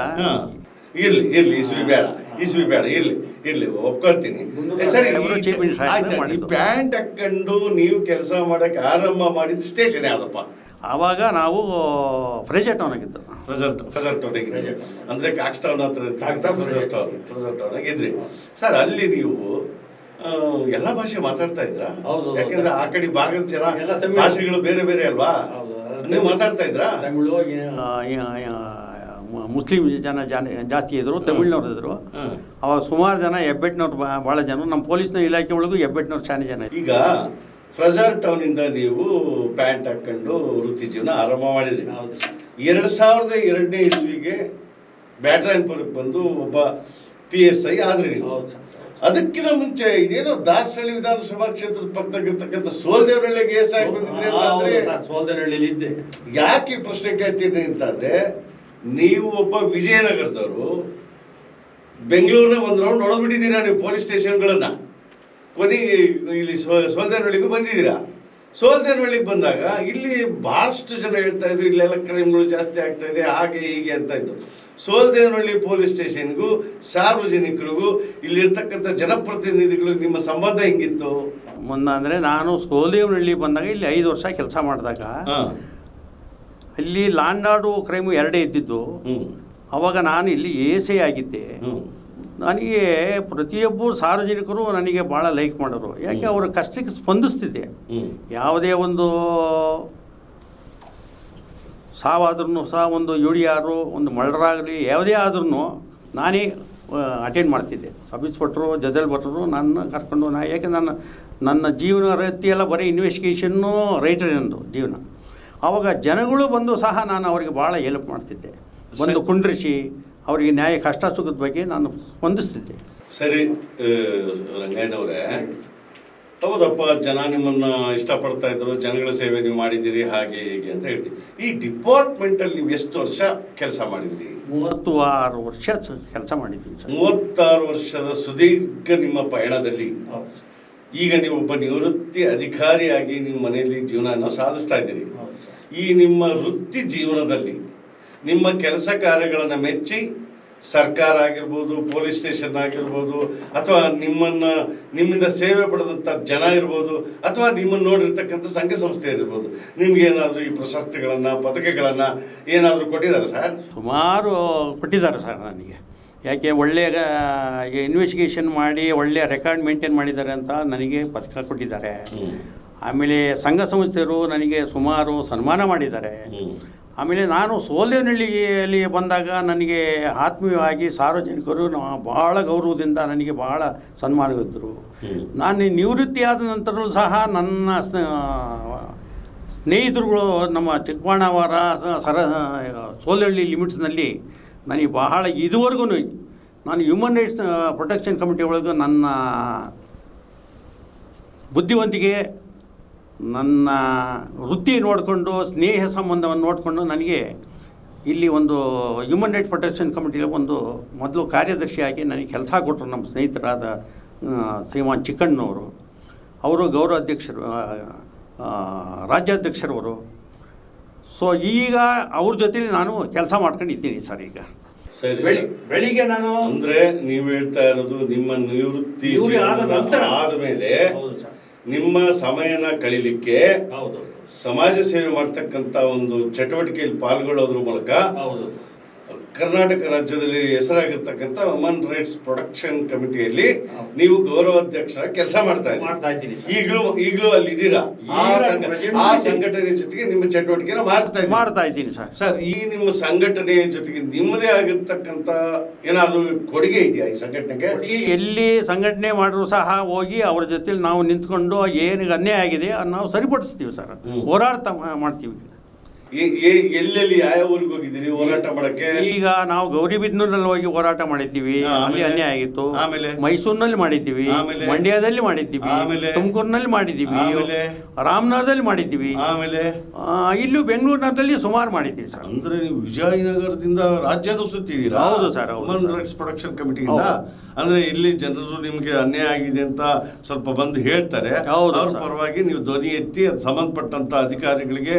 ಇರ್ಲಿ ಇರ್ಲಿ ಇಸ್ವಿ ಬೇಡ ಇಸ್ವಿ ಬೇಡ ಇರ್ಲಿ ಇರ್ಲಿ ಒಪ್ಕೊಳ್ತೀನಿ. ಸರಿ ಈ ಆಯ್ತು. ಪ್ಯಾಂಟ್ ಹಾಕೊಂಡು ನೀವು ಕೆಲಸ ಮಾಡಕ್ಕೆ ಆರಂಭ ಮಾಡಿದ ಸ್ಟೇಷನ್ ಯಾವ್ದಪ್ಪ? ಆವಾಗ ನಾವು ಫ್ರೆಜರ್ ಟೌನ್ ಆಗಿದ್ದು ಫ್ರೆಜರ್ ಫ್ರೆಜರ್ ಟೌನ್ ಅಂದ್ರೆ ಕಾಕ್ಸ್ ಟೌನ್ ಹತ್ರ Frazer town Frazer town sir ಅಲ್ಲಿ ನೀವು ಎಲ್ಲ ಭಾಷೆ ಮಾತಾಡ್ತಾ ಇದ್ರಾ. ಯಾಕಂದ್ರೆ ಆ ಕಡೆ ಭಾಗದ ಜನ. ಭಾಷೆಗಳು ಬೇರೆ ಬೇರೆ ಅಲ್ವಾ? ನೀವು ಮಾತಾಡ್ತಾ ಇದ್ರಾ? ಮುಸ್ಲಿಂ ಜನ ಜಾನ ಜಾಸ್ತಿ ಇದ್ರು ತಮಿಳ್ನವ್ರು ಇದ್ರು. ಅವಾಗ ಸುಮಾರು ಜನ ಹೆಬ್ಬೆಟ್ನವ್ರು ಬಾ- ಭಾಳ ಜನ. ನಮ್ಮ ಪೊಲೀಸ್ನ ಇಲಾಖೆ ಒಳಗೂ ಹೆಬ್ಬೆಟ್ನವ್ರು ಶಾನೆ ಜನ ಈಗ ಫ್ರೆಜರ್ ಟೌನಿಂದ ಇಂದ ನೀವು ಪ್ಯಾಂಟ್ ಹಾಕೊಂಡು ವೃತ್ತಿ ಜೀವನ ಆರಂಭ ಮಾಡಿದ್ರಿ ಎರಡು ಸಾವಿರದ ಎರಡನೇ ಇಸ್ವಿಗೆ ಬ್ಯಾಟ್ರಾಯನ್ಪುರಕ್ಕೆ ಬಂದು ಒಬ್ಬ ಪಿ ಎಸ್ ಐ ಆದ್ರಿ ನೀವು ಅದಕ್ಕಿಂತ ಮುಂಚೆ ಇದೇನೋ ದಾಸಹಳ್ಳಿ ವಿಧಾನಸಭಾ ಕ್ಷೇತ್ರದ ಪಕ್ಕದಾಗಿರ್ತಕ್ಕಂಥ ಸೋಲ್ದೇವನಹಳ್ಳಿಗೆ ಎಸ್ ಆಗಿ ಬಂದಿದ್ರೆ ಅಂತಂದ್ರೆ ಇದ್ದೆ. ಯಾಕೆ ಈ ಪ್ರಶ್ನೆ ಕೇಳ್ತೀನಿ ಅಂತಂದ್ರೆ ನೀವು ಒಬ್ಬ ವಿಜಯನಗರದವರು ಬೆಂಗಳೂರಿನ ಒಂದು ರೌಂಡ್ ಹೊಡೆದ್ಬಿಟ್ಟಿದ್ದೀರಾ ನೀವು ಪೊಲೀಸ್ ಸ್ಟೇಷನ್ಗಳನ್ನ? ಕೊನೆಗೆ ಇಲ್ಲಿ ಸೋ- ಸೋಲ್ದೇವನಹಳ್ಳಿಗೂ ಬಂದಿದ್ದೀರಾ? ಸೋಲ್ದೇನಹಳ್ಳಿಗೆ ಬಂದಾಗ ಇಲ್ಲಿ ಭಾಳಷ್ಟು ಜನ ಹೇಳ್ತಾ ಇದ್ರು ಇಲ್ಲೆಲ್ಲ ಕ್ರೈಮ್ಗಳು ಜಾಸ್ತಿ ಆಗ್ತಾ ಇದೆ ಹಾಗೆ ಹೀಗೆ ಅಂತ ಇತ್ತು ಸೋಲ್ದೇನಹಳ್ಳಿ ಪೊಲೀಸ್ ಸ್ಟೇಷನ್ಗೂ ಸಾರ್ವಜನಿಕರಿಗೂ ಇಲ್ಲಿರ್ತಕ್ಕಂಥ ಜನಪ್ರತಿನಿಧಿಗಳು ನಿಮ್ಮ ಸಂಬಂಧ ಹೆಂಗಿತ್ತು? ಮೊನ್ನ ಅಂದರೆ ನಾನು ಸೋಲ್ದೇವನಹಳ್ಳಿ ಬಂದಾಗ ಇಲ್ಲಿ ಐದು ವರ್ಷ ಕೆಲಸ ಮಾಡಿದಾಗ ಅಲ್ಲಿ ಲಾಂಡಾಡು ಕ್ರೈಮು ಎರಡೇ ಇದ್ದಿದ್ದು. ಅವಾಗ ನಾನು ಇಲ್ಲಿ ಎ ಸಿ ಆಗಿದ್ದೆ. ನನಗೆ ಪ್ರತಿಯೊಬ್ಬರು ಸಾರ್ವಜನಿಕರು ನನಗೆ ಭಾಳ ಲೈಕ್ ಮಾಡೋರು. ಯಾಕೆ ಅವರ ಕಷ್ಟಕ್ಕೆ ಸ್ಪಂದಿಸ್ತಿದ್ದೆ ಯಾವುದೇ ಒಂದು ಸಾವಾದ್ರೂ ಸಹ ಒಂದು ಯು ಡಿ ಆರು ಒಂದು ಮಳ್ಳರಾಗಲಿ ಯಾವುದೇ ಆದ್ರೂ ನಾನೇ ಅಟೆಂಡ್ ಮಾಡ್ತಿದ್ದೆ. ಸಬ್ ಇನ್ಸ್ಪೆಕ್ಟ್ರು ಜಜಲ್ ಭಟ್ರು ನನ್ನ ಕರ್ಕೊಂಡು ನಾ ಯಾಕೆ ನನ್ನ ನನ್ನ ಜೀವನ ರೀತಿ ಎಲ್ಲ ಬರೀ ಇನ್ವೆಸ್ಟಿಗೇಷನ್ನು ರೈಟರ್ ನಂದು ಜೀವನ. ಆವಾಗ ಜನಗಳು ಬಂದು ಸಹ ನಾನು ಅವರಿಗೆ ಭಾಳ ಹೆಲ್ಪ್ ಮಾಡ್ತಿದ್ದೆ. ಬಂದು. ಕುಂಡ್ರಿಸಿ ಅವರಿಗೆ ನ್ಯಾಯ ಕಷ್ಟ ಸುಖದ ಬಗ್ಗೆ ನಾನು ಹೊಂದಿಸ್ತಿದ್ದೆ. ಸರಿ ರಂಗಯ್ಯನವರೇ ಹೌದಪ್ಪ ಜನ ನಿಮ್ಮನ್ನ ಇಷ್ಟಪಡ್ತಾ ಇದ್ರು ಜನಗಳ ಸೇವೆ ನೀವು ಮಾಡಿದ್ದೀರಿ ಹಾಗೆ ಹೀಗೆ ಅಂತ ಹೇಳ್ತೀವಿ. ಈ ಡಿಪಾರ್ಟ್ಮೆಂಟ್ ಅಲ್ಲಿ ನೀವು ಎಷ್ಟು ವರ್ಷ ಕೆಲಸ ಮಾಡಿದ್ರಿ? ಮೂವತ್ತು ಆರು ವರ್ಷ ಕೆಲಸ ಮಾಡಿದ್ದೀನಿ ಸರ್. ಮೂವತ್ತಾರು ವರ್ಷದ ಸುದೀರ್ಘ ನಿಮ್ಮ ಪಯಣದಲ್ಲಿ. ಈಗ ನೀವು ಒಬ್ಬ ನಿವೃತ್ತಿ ಅಧಿಕಾರಿಯಾಗಿ ನಿಮ್ಮ ಮನೆಯಲ್ಲಿ ಜೀವನನ ಸಾಧಿಸ್ತಾ ಇದ್ದೀರಿ. ಈ ನಿಮ್ಮ ವೃತ್ತಿ ಜೀವನದಲ್ಲಿ ನಿಮ್ಮ ಕೆಲಸ ಕಾರ್ಯಗಳನ್ನು ಮೆಚ್ಚಿ ಸರ್ಕಾರ ಆಗಿರ್ಬೋದು ಪೊಲೀಸ್ ಸ್ಟೇಷನ್ ಆಗಿರ್ಬೋದು ಅಥವಾ ನಿಮ್ಮನ್ನು ನಿಮ್ಮಿಂದ ಸೇವೆ ಪಡೆದಂಥ ಜನ ಇರ್ಬೋದು ಅಥವಾ ನಿಮ್ಮನ್ನು ನೋಡಿರ್ತಕ್ಕಂಥ ಸಂಘ ಸಂಸ್ಥೆ ಇರ್ಬೋದು ನಿಮಗೇನಾದರೂ ಈ ಪ್ರಶಸ್ತಿಗಳನ್ನು ಪದಕಗಳನ್ನು ಏನಾದರೂ ಕೊಟ್ಟಿದ್ದಾರೆ ಸರ್? ಸುಮಾರು ಕೊಟ್ಟಿದ್ದಾರೆ ಸರ್ ನನಗೆ. ಯಾಕೆ ಒಳ್ಳೆಯ ಇನ್ವೆಸ್ಟಿಗೇಷನ್ ಮಾಡಿ ಒಳ್ಳೆಯ ರೆಕಾರ್ಡ್ ಮೇಂಟೈನ್ ಮಾಡಿದ್ದಾರೆ ಅಂತ ನನಗೆ ಪದಕ ಕೊಟ್ಟಿದ್ದಾರೆ. ಆಮೇಲೆ ಸಂಘ ಸಂಸ್ಥೆಯರು ನನಗೆ ಸುಮಾರು ಸನ್ಮಾನ ಮಾಡಿದ್ದಾರೆ. ಆಮೇಲೆ ನಾನು ಸೋಲೆನಳ್ಳಿಯಲ್ಲಿ ಬಂದಾಗ ನನಗೆ ಆತ್ಮೀಯವಾಗಿ ಸಾರ್ವಜನಿಕರು ಬಹಳ ಗೌರವದಿಂದ ನನಗೆ ಬಹಳ ಸನ್ಮಾನವಿದ್ದರು. ನಾನು ನಿವೃತ್ತಿಯಾದ ನಂತರವೂ ಸಹ ನನ್ನ ಸ್ನ- ಸ್ನೇಹಿತರುಗಳು ನಮ್ಮ ಚಿಕ್ಕಬಾಣವರ ಸರ ಸೋಲೆಹಳ್ಳಿ ಲಿಮಿಟ್ಸ್ನಲ್ಲಿ ನನಗೆ ಬಹಳ ಇದುವರೆಗೂ ನಾನು ಹ್ಯೂಮನ್ ರೈಟ್ಸ್ ಪ್ರೊಟೆಕ್ಷನ್ ಕಮಿಟಿ ಒಳಗೆ ನನ್ನ ಬುದ್ಧಿವಂತಿಕೆ ನನ್ನ ವೃತ್ತಿ ನೋಡಿಕೊಂಡು ಸ್ನೇಹ ಸಂಬಂಧವನ್ನು ನೋಡಿಕೊಂಡು ನನಗೆ ಇಲ್ಲಿ ಒಂದು ಹ್ಯೂಮನ್ ರೈಟ್ ಪ್ರೊಟೆಕ್ಷನ್ ಕಮಿಟಿಯಲ್ಲಿ ಒಂದು ಮೊದಲು ಕಾರ್ಯದರ್ಶಿಯಾಗಿ ನನಗೆ ಕೆಲಸ ಕೊಟ್ಟರು ನಮ್ಮ ಸ್ನೇಹಿತರಾದ ಶ್ರೀಮಾನ್ ಚಿಕ್ಕಣ್ಣವರು ಅವರು ಗೌರವ ಅಧ್ಯಕ್ಷರು ರಾಜ್ಯಾಧ್ಯಕ್ಷರವರು. ಸೊ ಈಗ ಅವ್ರ ಜೊತೆಲಿ ನಾನು ಕೆಲಸ ಮಾಡ್ಕೊಂಡಿದ್ದೀನಿ ಸರ್ ಈಗ. ಸರಿ ಬೆಳಿ ಬೆಳಿಗ್ಗೆ ನಾನು ಅಂದ್ರೆ ನೀವು ಹೇಳ್ತಾ ಇರೋದು ನಿಮ್ಮ ನಿವೃತ್ತಿ ಆದ ಜೀವನ ನಿಮ್ಮ ಸಮಯನ ಕಳಿಲಿಕ್ಕೆ ಹೌದು. ಸಮಾಜ ಸೇವೆ ಮಾಡ್ತಕ್ಕಂಥ ಒಂದು ಚಟುವಟಿಕೆಯಲ್ಲಿ ಪಾಲ್ಗೊಳ್ಳೋದ್ರ ಮೂಲಕ ಹೌದು. ಕರ್ನಾಟಕ ರಾಜ್ಯದಲ್ಲಿ ಹೆಸರಾಗಿರ್ತಕ್ಕಂಥ ವುಮನ್ ರೈಟ್ಸ್ ಪ್ರೊಡಕ್ಷನ್ ಕಮಿಟಿಯಲ್ಲಿ. ನೀವು ಗೌರವಾಧ್ಯಕ್ಷರ ಕೆಲಸ ಮಾಡ್ತಾ ಇದ್ದೀರಿ. ಮಾಡ್ತಾ ಇದ್ದೀನಿ. ಈಗಲೂ ಈಗಲೂ ಅಲ್ಲಿ ಇದ್ದೀರಾ ಆ ಸಂಘಟನೆ ಜೊತೆಗೆ ನಿಮ್ಮ ಚಟುವಟಿಕೆನ ಮಾಡ್ತಾ ಮಾಡ್ತಾ ಇದ್ದೀನಿ ಸರ್. ಸರ್ ಈ ನಿಮ್ಮ ಸಂಘಟನೆಯ ಜೊತೆಗೆ ನಿಮ್ಮದೇ ಆಗಿರ್ತಕ್ಕಂಥ ಏನಾದ್ರು ಕೊಡುಗೆ ಇದೆಯಾ ಈ ಸಂಘಟನೆಗೆ? ಎಲ್ಲಿ ಸಂಘಟನೆ ಮಾಡಿದ್ರು ಸಹ ಹೋಗಿ ಅವ್ರ ಜೊತೆಲಿ ನಾವು ನಿಂತ್ಕೊಂಡು ಏನಿಗೆ ಅನ್ಯಾಯ ಆಗಿದೆ ನಾವು ಸರಿಪಡಿಸ್ತೀವಿ ಸರ್. ಹೋರಾಡ್ತಾ ಮಾಡ್ತೀವಿ. ಎಲ್ಲೆಲ್ಲಿ ಯಾವ ಊರಿಗೆ ಹೋಗಿದ್ದೀರಿ ಹೋರಾಟ ಮಾಡಕ್ಕೆ ಈಗ ನಾವು ಗೌರಿಬಿದ್ನೂರಲ್ಲಿ ಹೋಗಿ ಹೋರಾಟ ಮಾಡಿದ್ದೀವಿ ಅಲ್ಲಿ? ಅನ್ಯಾಯ ಆಗಿತ್ತು ಆಮೇಲೆ? ಮೈಸೂರಿನಲ್ಲಿ ಮಾಡಿದ್ದೀವಿ? ಮಂಡ್ಯದಲ್ಲಿ ಮಾಡಿದ್ದೀವಿ ಆಮೇಲೆ? ತುಮಕೂರಿನಲ್ಲಿ ಮಾಡಿದ್ದೀವಿ ಆಮೇಲೆ? ರಾಮನಗರದಲ್ಲಿ ಮಾಡಿದ್ದೀವಿ ಆಮೇಲೆ ಇಲ್ಲೂ ಬೆಂಗಳೂರಿನಲ್ಲಿ ಸುಮಾರು ಮಾಡಿದ್ದೀವಿ ಸರ್ ಅಂದ್ರೆ ನೀವು ವಿಜಯನಗರದಿಂದ ರಾಜ್ಯದ ಸುತ್ತಿದ್ದೀರಾ ಹೌದು ಸರ್, ಹ್ಯೂಮನ್ ರೈಟ್ಸ್ ಪ್ರೊಡಕ್ಷನ್ ಕಮಿಟಿಯಿಂದ. ಅಂದ್ರೆ ಇಲ್ಲಿ ಜನರು ನಿಮ್ಗೆ ಅನ್ಯಾಯ ಆಗಿದೆ ಅಂತ ಸ್ವಲ್ಪ ಬಂದು ಹೇಳ್ತಾರೆ ಅವ್ರ. ಪರವಾಗಿ ನೀವು ಧ್ವನಿ ಎತ್ತಿ ಅದು ಸಂಬಂಧಪಟ್ಟಂತ ಅಧಿಕಾರಿಗಳಿಗೆ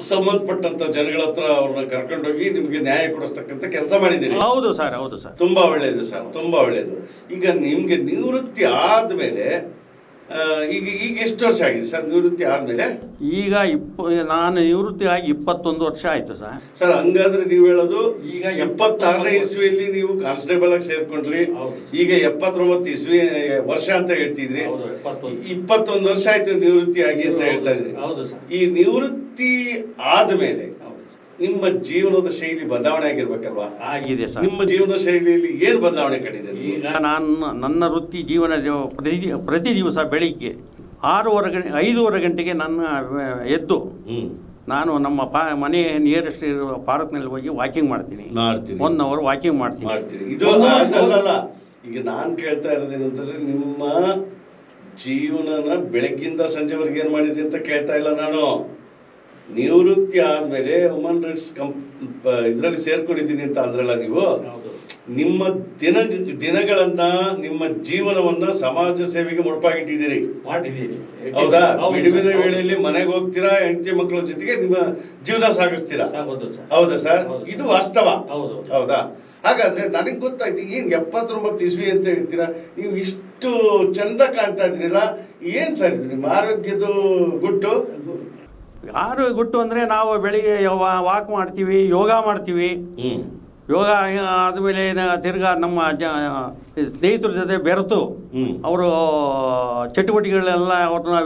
ಸಂಬಂಧಪಟ್ಟಂತ ಜನಗಳ ಹತ್ರ ಅವ್ರನ್ನ ಕರ್ಕೊಂಡೋಗಿ ನಿಮ್ಗೆ ನ್ಯಾಯ ಕೊಡಿಸ್ತಕ್ಕಂಥ ಕೆಲಸ ಮಾಡಿದ್ದೀರಿ. ಹೌದು ಸರ್ ಹೌದು ಸರ್. ತುಂಬಾ ಒಳ್ಳೆಯದು ಸರ್ ತುಂಬಾ ಒಳ್ಳೆಯದು ಈಗ ನಿಮ್ಗೆ ನಿವೃತ್ತಿ ಆದ್ಮೇಲೆ ಈಗ ಈಗ ಎಷ್ಟು ವರ್ಷ ಆಗಿದೆ ಸರ್ ನಿವೃತ್ತಿ ಆದ್ಮೇಲೆ? ಈಗ ಇಪ್ಪ ನಾನು ನಿವೃತ್ತಿ ಆಗಿ ಇಪ್ಪತ್ತೊಂದು ವರ್ಷ ಆಯ್ತು ಸರ್. ಸರ್ ಹಂಗಾದ್ರೆ ನೀವು ಹೇಳೋದು ಈಗ ಎಪ್ಪತ್ತಾರನೇ ಇಸ್ವಿಯಲ್ಲಿ ನೀವು ಕಾನ್ಸ್ಟೇಬಲ್ ಆಗಿ ಸೇರ್ಕೊಂಡ್ರಿ. ಈಗ ಎಪ್ಪತ್ತೊಂಬತ್ತು ಇಸ್ವಿ ವರ್ಷ ಅಂತ ಹೇಳ್ತಿದ್ರಿ. ಇಪ್ಪತ್ತೊಂದು ವರ್ಷ ಆಯ್ತು ನಿವೃತ್ತಿ ಆಗಿ ಅಂತ ಹೇಳ್ತಾ ಇದ್ರಿ. ಹೌದು ಸರ್. ಈ ನಿವೃತ್ತಿ ಆದ್ಮೇಲೆ. ನಿಮ್ಮ ಜೀವನದ ಶೈಲಿ ಬದಲಾವಣೆ ಆಗಿರ್ಬೇಕಲ್ವಾ? ಆಗಿದೆ ಸರ್. ನಿಮ್ಮ ಜೀವನದ ಶೈಲಿಯಲ್ಲಿ ಏನು ಬದಲಾವಣೆ ಕಂಡಿದೆ ಈಗ ನಾನು ನನ್ನ ವೃತ್ತಿ ಜೀವನ ಪ್ರತಿ ಪ್ರತಿ ದಿವಸ ಬೆಳಿಗ್ಗೆ ಆರೂವರೆ ಗಂಟೆ ಐದೂವರೆ ಗಂಟೆಗೆ ನನ್ನ ಎದ್ದು ನಾನು ನಮ್ಮ ಪಾ ಮನೆ ನಿಯರೆಸ್ಟ್ ಇರುವ ಪಾರ್ಕ್ನಲ್ಲಿ ಹೋಗಿ ವಾಕಿಂಗ್ ಮಾಡ್ತೀನಿ. ಮಾಡ್ತೀನಿ. ಒನ್ ಅವರ್ ವಾಕಿಂಗ್ ಮಾಡ್ತೀನಿ. ಮಾಡ್ತೀರಿ ಇದು ಅಲ್ಲಲ್ಲ. ಈಗ ನಾನು ಕೇಳ್ತಾ ಇರೋದೇನಂತಂದ್ರೆ ನಿಮ್ಮ ಜೀವನನ ಬೆಳಗ್ಗಿಂದ ಸಂಜೆವರೆಗೆ ಏನು ಮಾಡಿದ್ರಿ ಅಂತ ಕೇಳ್ತಾ ಇಲ್ಲ ನಾನು. ನಿವೃತ್ತಿ ಆದ್ಮೇಲೆ ಹ್ಯೂಮನ್ ರೈಟ್ಸ್ ಕಂಪ್ ಇದರಲ್ಲಿ ಸೇರ್ಕೊಂಡಿದ್ದೀನಿ ಅಂತ ಅಂದ್ರಲ್ಲ ನೀವು? ನಿಮ್ಮ ದಿನ ದಿನಗಳನ್ನ ನಿಮ್ಮ ಜೀವನವನ್ನ ಸಮಾಜ ಸೇವೆಗೆ ಮುಡುಪಾಗಿಟ್ಟಿದ್ದೀರಿ. ಹೌದಾ? ಬಿಡುವಿನ ವೇಳೆಯಲ್ಲಿ ಮನೆಗೆ ಹೋಗ್ತೀರಾ ಹೆಂಡತಿ ಮಕ್ಕಳ ಜೊತೆಗೆ ನಿಮ್ಮ ಜೀವನ ಸಾಗಿಸ್ತೀರಾ? ಹೌದು ಸರ್. ಹೌದಾ ಸರ್? ಇದು ವಾಸ್ತವ. ಹೌದು. ಹೌದಾ? ಹಾಗಾದ್ರೆ ನನಗೆ ಗೊತ್ತಾಯ್ತು ಏನ್ ಎಪ್ಪತ್ತೊಂಬತ್ತು ಇಸ್ವಿ ಅಂತ ಹೇಳ್ತೀರಾ? ನೀವು ಇಷ್ಟು ಚಂದ ಕಾಣ್ತಾ ಇದ್ರಲ್ಲ ಏನ್ ಸರ್ ಇದು ನಿಮ್ಮ ಆರೋಗ್ಯದ ಗುಟ್ಟು. ಯಾರು ಗುಟ್ಟು ಅಂದರೆ ನಾವು ಬೆಳಿಗ್ಗೆ ವಾಕ್ ಮಾಡ್ತೀವಿ ಯೋಗ ಮಾಡ್ತೀವಿ. ಯೋಗ ಆದಮೇಲೆ ತಿರ್ಗಾ ನಮ್ಮ ಜ ಸ್ನೇಹಿತರ ಜೊತೆ ಬೆರೆತು ಅವರು ಚಟುವಟಿಕೆಗಳೆಲ್ಲ ಅವ್ರನ್ನ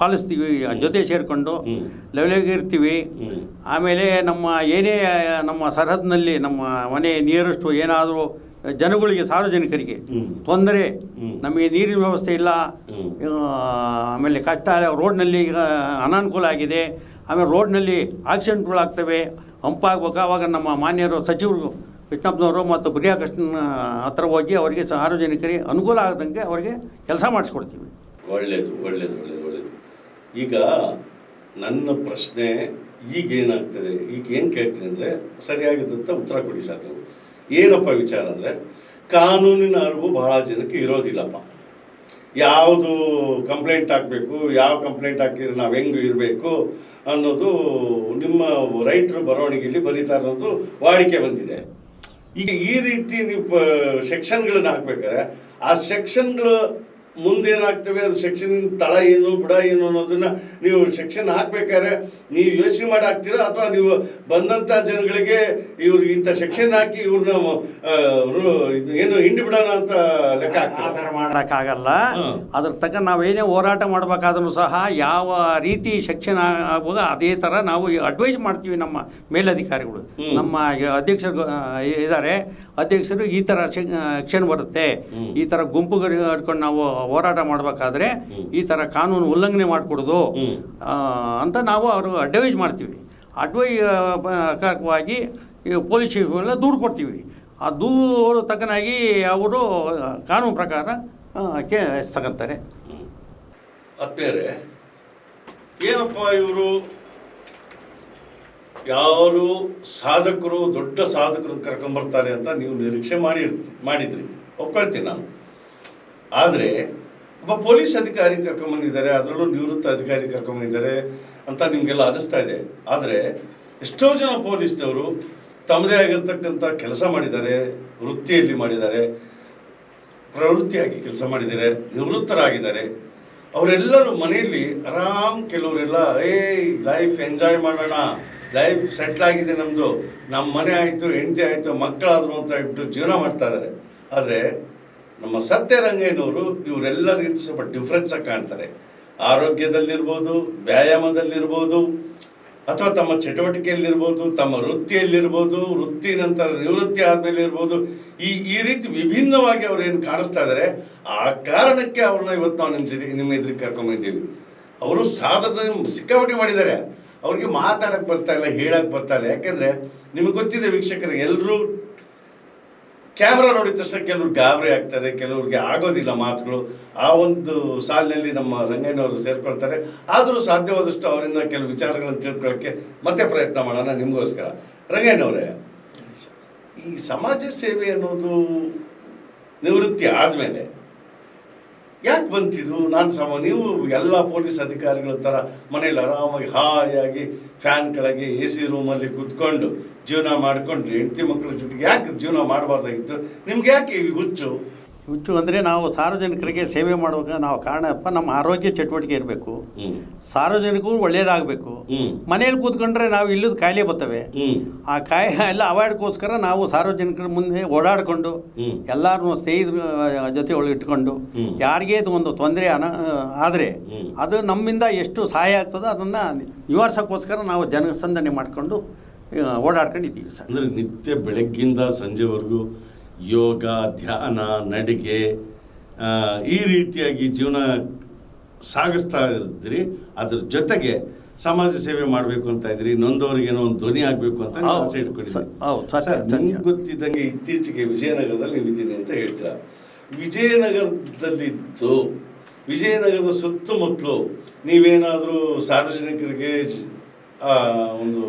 ಪಾಲಿಸ್ತೀವಿ ಜೊತೆ ಸೇರಿಕೊಂಡು. ಲೆವೆಲಿಗೆ ಇರ್ತೀವಿ. ಆಮೇಲೆ ನಮ್ಮ ಏನೇ ನಮ್ಮ ಸರಹದ್ನಲ್ಲಿ ನಮ್ಮ ಮನೆ ನಿಯರೆಸ್ಟು ಏನಾದರೂ ಜನಗಳಿಗೆ ಸಾರ್ವಜನಿಕರಿಗೆ ತೊಂದರೆ ನಮಗೆ ನೀರಿನ ವ್ಯವಸ್ಥೆ ಇಲ್ಲ. ಆಮೇಲೆ ಕಷ್ಟ ರೋಡ್ನಲ್ಲಿ ಈಗ ಅನಾನುಕೂಲ ಆಗಿದೆ. ಆಮೇಲೆ ರೋಡ್ನಲ್ಲಿ ಆಕ್ಸಿಡೆಂಟ್ಗಳಾಗ್ತವೆ. ಹಂಪಾಗಬೇಕು. ಆವಾಗ ನಮ್ಮ ಮಾನ್ಯರು ಸಚಿವರು ಕೃಷ್ಣಪ್ಪನವರು ಮತ್ತು ಪ್ರಿಯಾಕೃಷ್ಣನ ಹತ್ರ ಹೋಗಿ ಅವರಿಗೆ ಸಾರ್ವಜನಿಕರಿಗೆ ಅನುಕೂಲ ಆಗದಂಗೆ ಅವರಿಗೆ ಕೆಲಸ ಮಾಡಿಸ್ಕೊಡ್ತೀವಿ. ಒಳ್ಳೆಯದು ಒಳ್ಳೆಯದು ಒಳ್ಳೆಯದು ಒಳ್ಳೆಯದು ಈಗ ನನ್ನ ಪ್ರಶ್ನೆ ಈಗ ಏನಾಗ್ತದೆ ಈಗ ಏನು ಕೇಳ್ತೀನಿ ಅಂದರೆ ಸರಿಯಾಗಿದ್ದಂಥ ಉತ್ತರ ಕೊಡಿ ಸರ್ ನೀವು ಏನಪ್ಪ ವಿಚಾರ ಅಂದರೆ ಕಾನೂನಿನ ಅರಿವು ಬಹಳ ಜನಕ್ಕೆ ಇರೋದಿಲ್ಲಪ್ಪ. ಯಾವುದು ಕಂಪ್ಲೇಂಟ್ ಹಾಕಬೇಕು, ಯಾವ ಕಂಪ್ಲೇಂಟ್ ಹಾಕಿದ್ರೆ ನಾವು ಹೆಂಗೆ ಇರಬೇಕು ಅನ್ನೋದು ನಿಮ್ಮ ರೈತರು ಬರವಣಿಗೆಯಲ್ಲಿ ಬರೀತಾ ಇರೋದು ವಾಡಿಕೆ ಬಂದಿದೆ. ಈಗ ಈ ರೀತಿ ನೀವು ಸೆಕ್ಷನ್ಗಳನ್ನ ಹಾಕ್ಬೇಕಾರೆ ಆ ಸೆಕ್ಷನ್ಗಳು ಮುಂದೇನಾಗ್ತವೆ? ಅದು ಸೆಕ್ಷನ್ ತಳ ಏನು ಬುಡ ಏನು ಅನ್ನೋದನ್ನ ನೀವು ಸೆಕ್ಷನ್ ಹಾಕ್ಬೇಕಾದ್ರೆ ನೀವು ಯೋಚನೆ ಮಾಡಿ ಹಾಕ್ತೀರಾ? ಅಥವಾ ನೀವು ಬಂದಂತ ಜನಗಳಿಗೆ ಇವ್ರಿಗೆ ಇಂಥ ಸೆಕ್ಷನ್ ಹಾಕಿ ಇವ್ರನ್ನ ಏನು ಹಿಂಡಿ ಬಿಡೋಣ ಅಂತ ಲೆಕ್ಕ ಆಧಾರ ಮಾಡೋಕ್ಕಾಗಲ್ಲ. ಅದ್ರ ತಕ್ಕ ನಾವೇನೇ ಹೋರಾಟ ಮಾಡಬೇಕಾದ್ರೂ ಸಹ ಯಾವ ರೀತಿ ಸೆಕ್ಷನ್ ಆಗುವಾಗ ಅದೇ ಥರ ನಾವು ಅಡ್ವೈಸ್ ಮಾಡ್ತೀವಿ ನಮ್ಮ ಮೇಲಧಿಕಾರಿಗಳು. ನಮ್ಮ ಅಧ್ಯಕ್ಷರು ಇದ್ದಾರೆ. ಅಧ್ಯಕ್ಷರು ಈ ಥರ ಸೆಕ್ಷನ್ ಬರುತ್ತೆ. ಈ ಥರ ಗುಂಪುಗಳು ಹಿಡ್ಕೊಂಡು ನಾವು ಹೋರಾಟ ಮಾಡಬೇಕಾದ್ರೆ ಈ ಥರ ಕಾನೂನು ಉಲ್ಲಂಘನೆ ಮಾಡಿಕೊಡೋದು ಅಂತ ನಾವು ಅವರು ಅಡ್ವೈಸ್ ಮಾಡ್ತೀವಿ. ಅಡ್ವೈ ಕಾರಕವಾಗಿ ಪೊಲೀಸ್ ಎಲ್ಲ ದೂರು ಕೊಡ್ತೀವಿ. ಆ ದೂರು ತಕ್ಕನಾಗಿ ಅವರು ಕಾನೂನು ಪ್ರಕಾರ ತಗೊಂತಾರೆ ಅತ್ತೇರೆ ಏನಪ್ಪ ಇವರು? ಯಾರು ಸಾಧಕರು ದೊಡ್ಡ ಸಾಧಕರು ಕರ್ಕೊಂಬರ್ತಾರೆ ಅಂತ ನೀವು ನಿರೀಕ್ಷೆ ಮಾಡಿ ಮಾಡಿದ್ರಿ. ಒಪ್ಕೊಳ್ತೀನಿ ನಾನು. ಆದರೆ ಒಬ್ಬ ಪೊಲೀಸ್ ಅಧಿಕಾರಿ ಕರ್ಕೊಂಬಂದಿದ್ದಾರೆ, ಅದರಲ್ಲೂ ನಿವೃತ್ತ ಅಧಿಕಾರಿ ಕರ್ಕೊಂಬಂದಿದ್ದಾರೆ ಅಂತ ನಿಮಗೆಲ್ಲ ಅನಿಸ್ತಾ ಇದೆ. ಆದರೆ ಎಷ್ಟೋ ಜನ ಪೊಲೀಸ್ನವರು ತಮ್ಮದೇ ಆಗಿರ್ತಕ್ಕಂಥ ಕೆಲಸ ಮಾಡಿದ್ದಾರೆ, ವೃತ್ತಿಯಲ್ಲಿ ಮಾಡಿದ್ದಾರೆ, ಪ್ರವೃತ್ತಿಯಾಗಿ ಕೆಲಸ ಮಾಡಿದ್ದಾರೆ, ನಿವೃತ್ತರಾಗಿದ್ದಾರೆ. ಅವರೆಲ್ಲರೂ ಮನೆಯಲ್ಲಿ ಆರಾಮ್ ಕೆಲವರೆಲ್ಲ ಏ ಲೈಫ್ ಎಂಜಾಯ್ ಮಾಡೋಣ ಲೈಫ್ ಸೆಟ್ಲ್ ಆಗಿದೆ ನಮ್ಮದು ನಮ್ಮ ಮನೆ ಆಯಿತು, ಹೆಂಡತಿ ಆಯಿತು, ಮಕ್ಕಳಾದರು ಅಂತ ಹೇಳ್ಬಿಟ್ಟು ಜೀವನ ಮಾಡ್ತಾ ಇದ್ದಾರೆ. ಆದರೆ ನಮ್ಮ ಸತ್ಯರಂಗಯ್ಯನವರು ಇವರೆಲ್ಲರಿಗಿಂತ ಸ್ವಲ್ಪ ಡಿಫ್ರೆನ್ಸ್ ಆಗಿ ಕಾಣ್ತಾರೆ. ಆರೋಗ್ಯದಲ್ಲಿರ್ಬೋದು, ವ್ಯಾಯಾಮದಲ್ಲಿರ್ಬೋದು, ಅಥವಾ ತಮ್ಮ ಚಟುವಟಿಕೆಯಲ್ಲಿರ್ಬೋದು, ತಮ್ಮ ವೃತ್ತಿಯಲ್ಲಿರ್ಬೋದು, ವೃತ್ತಿ ನಂತರ ನಿವೃತ್ತಿ ಆದಮೇಲೆ ಇರ್ಬೋದು ಈ ಈ ರೀತಿ ವಿಭಿನ್ನವಾಗಿ ಅವ್ರು ಏನು ಕಾಣಿಸ್ತಾ ಇದ್ದಾರೆ ಆ ಕಾರಣಕ್ಕೆ ಅವ್ರನ್ನ ಇವತ್ತು ನಾವು ನಿಮ್ಮ ಜೊತೆ, ನಿಮ್ಮ ಎದುರಿಗೆ ಕರ್ಕೊಂಬಂದಿದ್ದೀವಿ ಅವರು ಸಾಧನೆ ಸಿಕ್ಕಾಪಟ್ಟೆ ಮಾಡಿದ್ದಾರೆ. ಅವ್ರಿಗೆ ಮಾತಾಡಕ್ಕೆ ಬರ್ತಾ ಇಲ್ಲ ಹೇಳಕ್ಕೆ ಬರ್ತಾ ಇಲ್ಲ. ಯಾಕೆಂದ್ರೆ ನಿಮಗೆ ಗೊತ್ತಿದೆ ವೀಕ್ಷಕರಿಗೆ ಎಲ್ಲರೂ ಕ್ಯಾಮ್ರಾ ನೋಡಿದ ತಕ್ಷಣ ಕೆಲವ್ರು ಗಾಬರಿ ಆಗ್ತಾರೆ, ಕೆಲವ್ರಿಗೆ ಆಗೋದಿಲ್ಲ ಮಾತುಗಳು. ಆ ಒಂದು ಸಾಲಿನಲ್ಲಿ ನಮ್ಮ ರಂಗಯ್ಯನವರು ಸೇರ್ಕೊಳ್ತಾರೆ. ಆದರೂ ಸಾಧ್ಯವಾದಷ್ಟು ಅವರಿಂದ ಕೆಲವು ವಿಚಾರಗಳನ್ನು ತಿಳ್ಕೊಳ್ಳೋಕ್ಕೆ ಮತ್ತೆ ಪ್ರಯತ್ನ ಮಾಡೋಣ ನಿಮಗೋಸ್ಕರ. ರಂಗಯ್ಯನವರೇ ಈ ಸಮಾಜ ಸೇವೆ ಅನ್ನೋದು ನಿವೃತ್ತಿ ಆದಮೇಲೆ ಯಾಕೆ ಬಂತಿದ್ರು ನಾನು ಸಮ, ನೀವು ಎಲ್ಲ ಪೊಲೀಸ್ ಅಧಿಕಾರಿಗಳ ಥರ ಮನೇಲಿ ಆರಾಮಾಗಿ ಹಾಯಾಗಿ ಫ್ಯಾನ್ ಕೆಳಗೆ ಎ ಸಿ ರೂಮಲ್ಲಿ ಕೂತ್ಕೊಂಡು ಜೀವನ ಮಾಡಿಕೊಂಡ್ರಿ ಹೆಂಡತಿ ಮಕ್ಕಳ ಜೊತೆಗೆ ಯಾಕೆ ಜೀವನ ಮಾಡಬಾರ್ದಾಗಿತ್ತು? ನಿಮ್ಗೆ ಯಾಕೆ ಈ ಹುಚ್ಚು? ಹುಚ್ಚು ಅಂದರೆ ನಾವು ಸಾರ್ವಜನಿಕರಿಗೆ ಸೇವೆ ಮಾಡುವಾಗ ನಾವು ಕಾರಣಪ್ಪ ನಮ್ಮ ಆರೋಗ್ಯ ಚಟುವಟಿಕೆ ಇರಬೇಕು. ಸಾರ್ವಜನಿಕರು ಒಳ್ಳೆಯದಾಗಬೇಕು ಮನೆಯಲ್ಲಿ ಮನೇಲಿ ಕೂತ್ಕೊಂಡ್ರೆ ನಾವು ಇಲ್ಲದ ಕಾಯಿಲೆ ಬರ್ತವೆ. ಆ ಕಾಯಿ ಎಲ್ಲ ಅವಾಯ್ಡ್ಗೋಸ್ಕರ ನಾವು ಸಾರ್ವಜನಿಕರ ಮುಂದೆ ಓಡಾಡಿಕೊಂಡು. ಎಲ್ಲರೂ ಸ್ನೇಹಿತರ ಜೊತೆ ಒಳಗೆ ಇಟ್ಕೊಂಡು. ಯಾರಿಗೇ ಇದು ಒಂದು ತೊಂದರೆ ಅನ ಆದರೆ ಅದು ನಮ್ಮಿಂದ ಎಷ್ಟು ಸಹಾಯ ಆಗ್ತದೋ ಅದನ್ನು ನಿವಾರಿಸೋಕ್ಕೋಸ್ಕರ ನಾವು ಜನಸಂದಣಿ ಮಾಡಿಕೊಂಡು ಓಡಾಡ್ಕೊಂಡಿದ್ದೀವಿ ಸರ್ ಅಂದ್ರೆ ನಿತ್ಯ ಬೆಳಗ್ಗಿಂದ ಸಂಜೆವರೆಗೂ ಯೋಗ ಧ್ಯಾನ ನಡಿಗೆ ಈ ರೀತಿಯಾಗಿ ಜೀವನ ಸಾಗಿಸ್ತಾ ಇದ್ರಿ ಅದ್ರ ಜೊತೆಗೆ ಸಮಾಜ ಸೇವೆ ಮಾಡಬೇಕು ಅಂತ ಇದ್ರಿ ನೊಂದವರಿಗೆ ಏನೋ ಒಂದು ಧ್ವನಿ ಆಗಬೇಕು ಅಂತ. ಆಸೆ ಇಟ್ಕೊಂಡಿದ್ದೀನಿ. ಗೊತ್ತಿದ್ದಂಗೆ ಇತ್ತೀಚೆಗೆ ವಿಜಯನಗರದಲ್ಲಿ ನೀವಿದ್ದೀನಿ ಅಂತ ಹೇಳ್ತೀರಾ ವಿಜಯನಗರದಲ್ಲಿದ್ದು ವಿಜಯನಗರದ ಸುತ್ತಮುತ್ತಲು ನೀವೇನಾದರೂ ಸಾರ್ವಜನಿಕರಿಗೆ ಒಂದು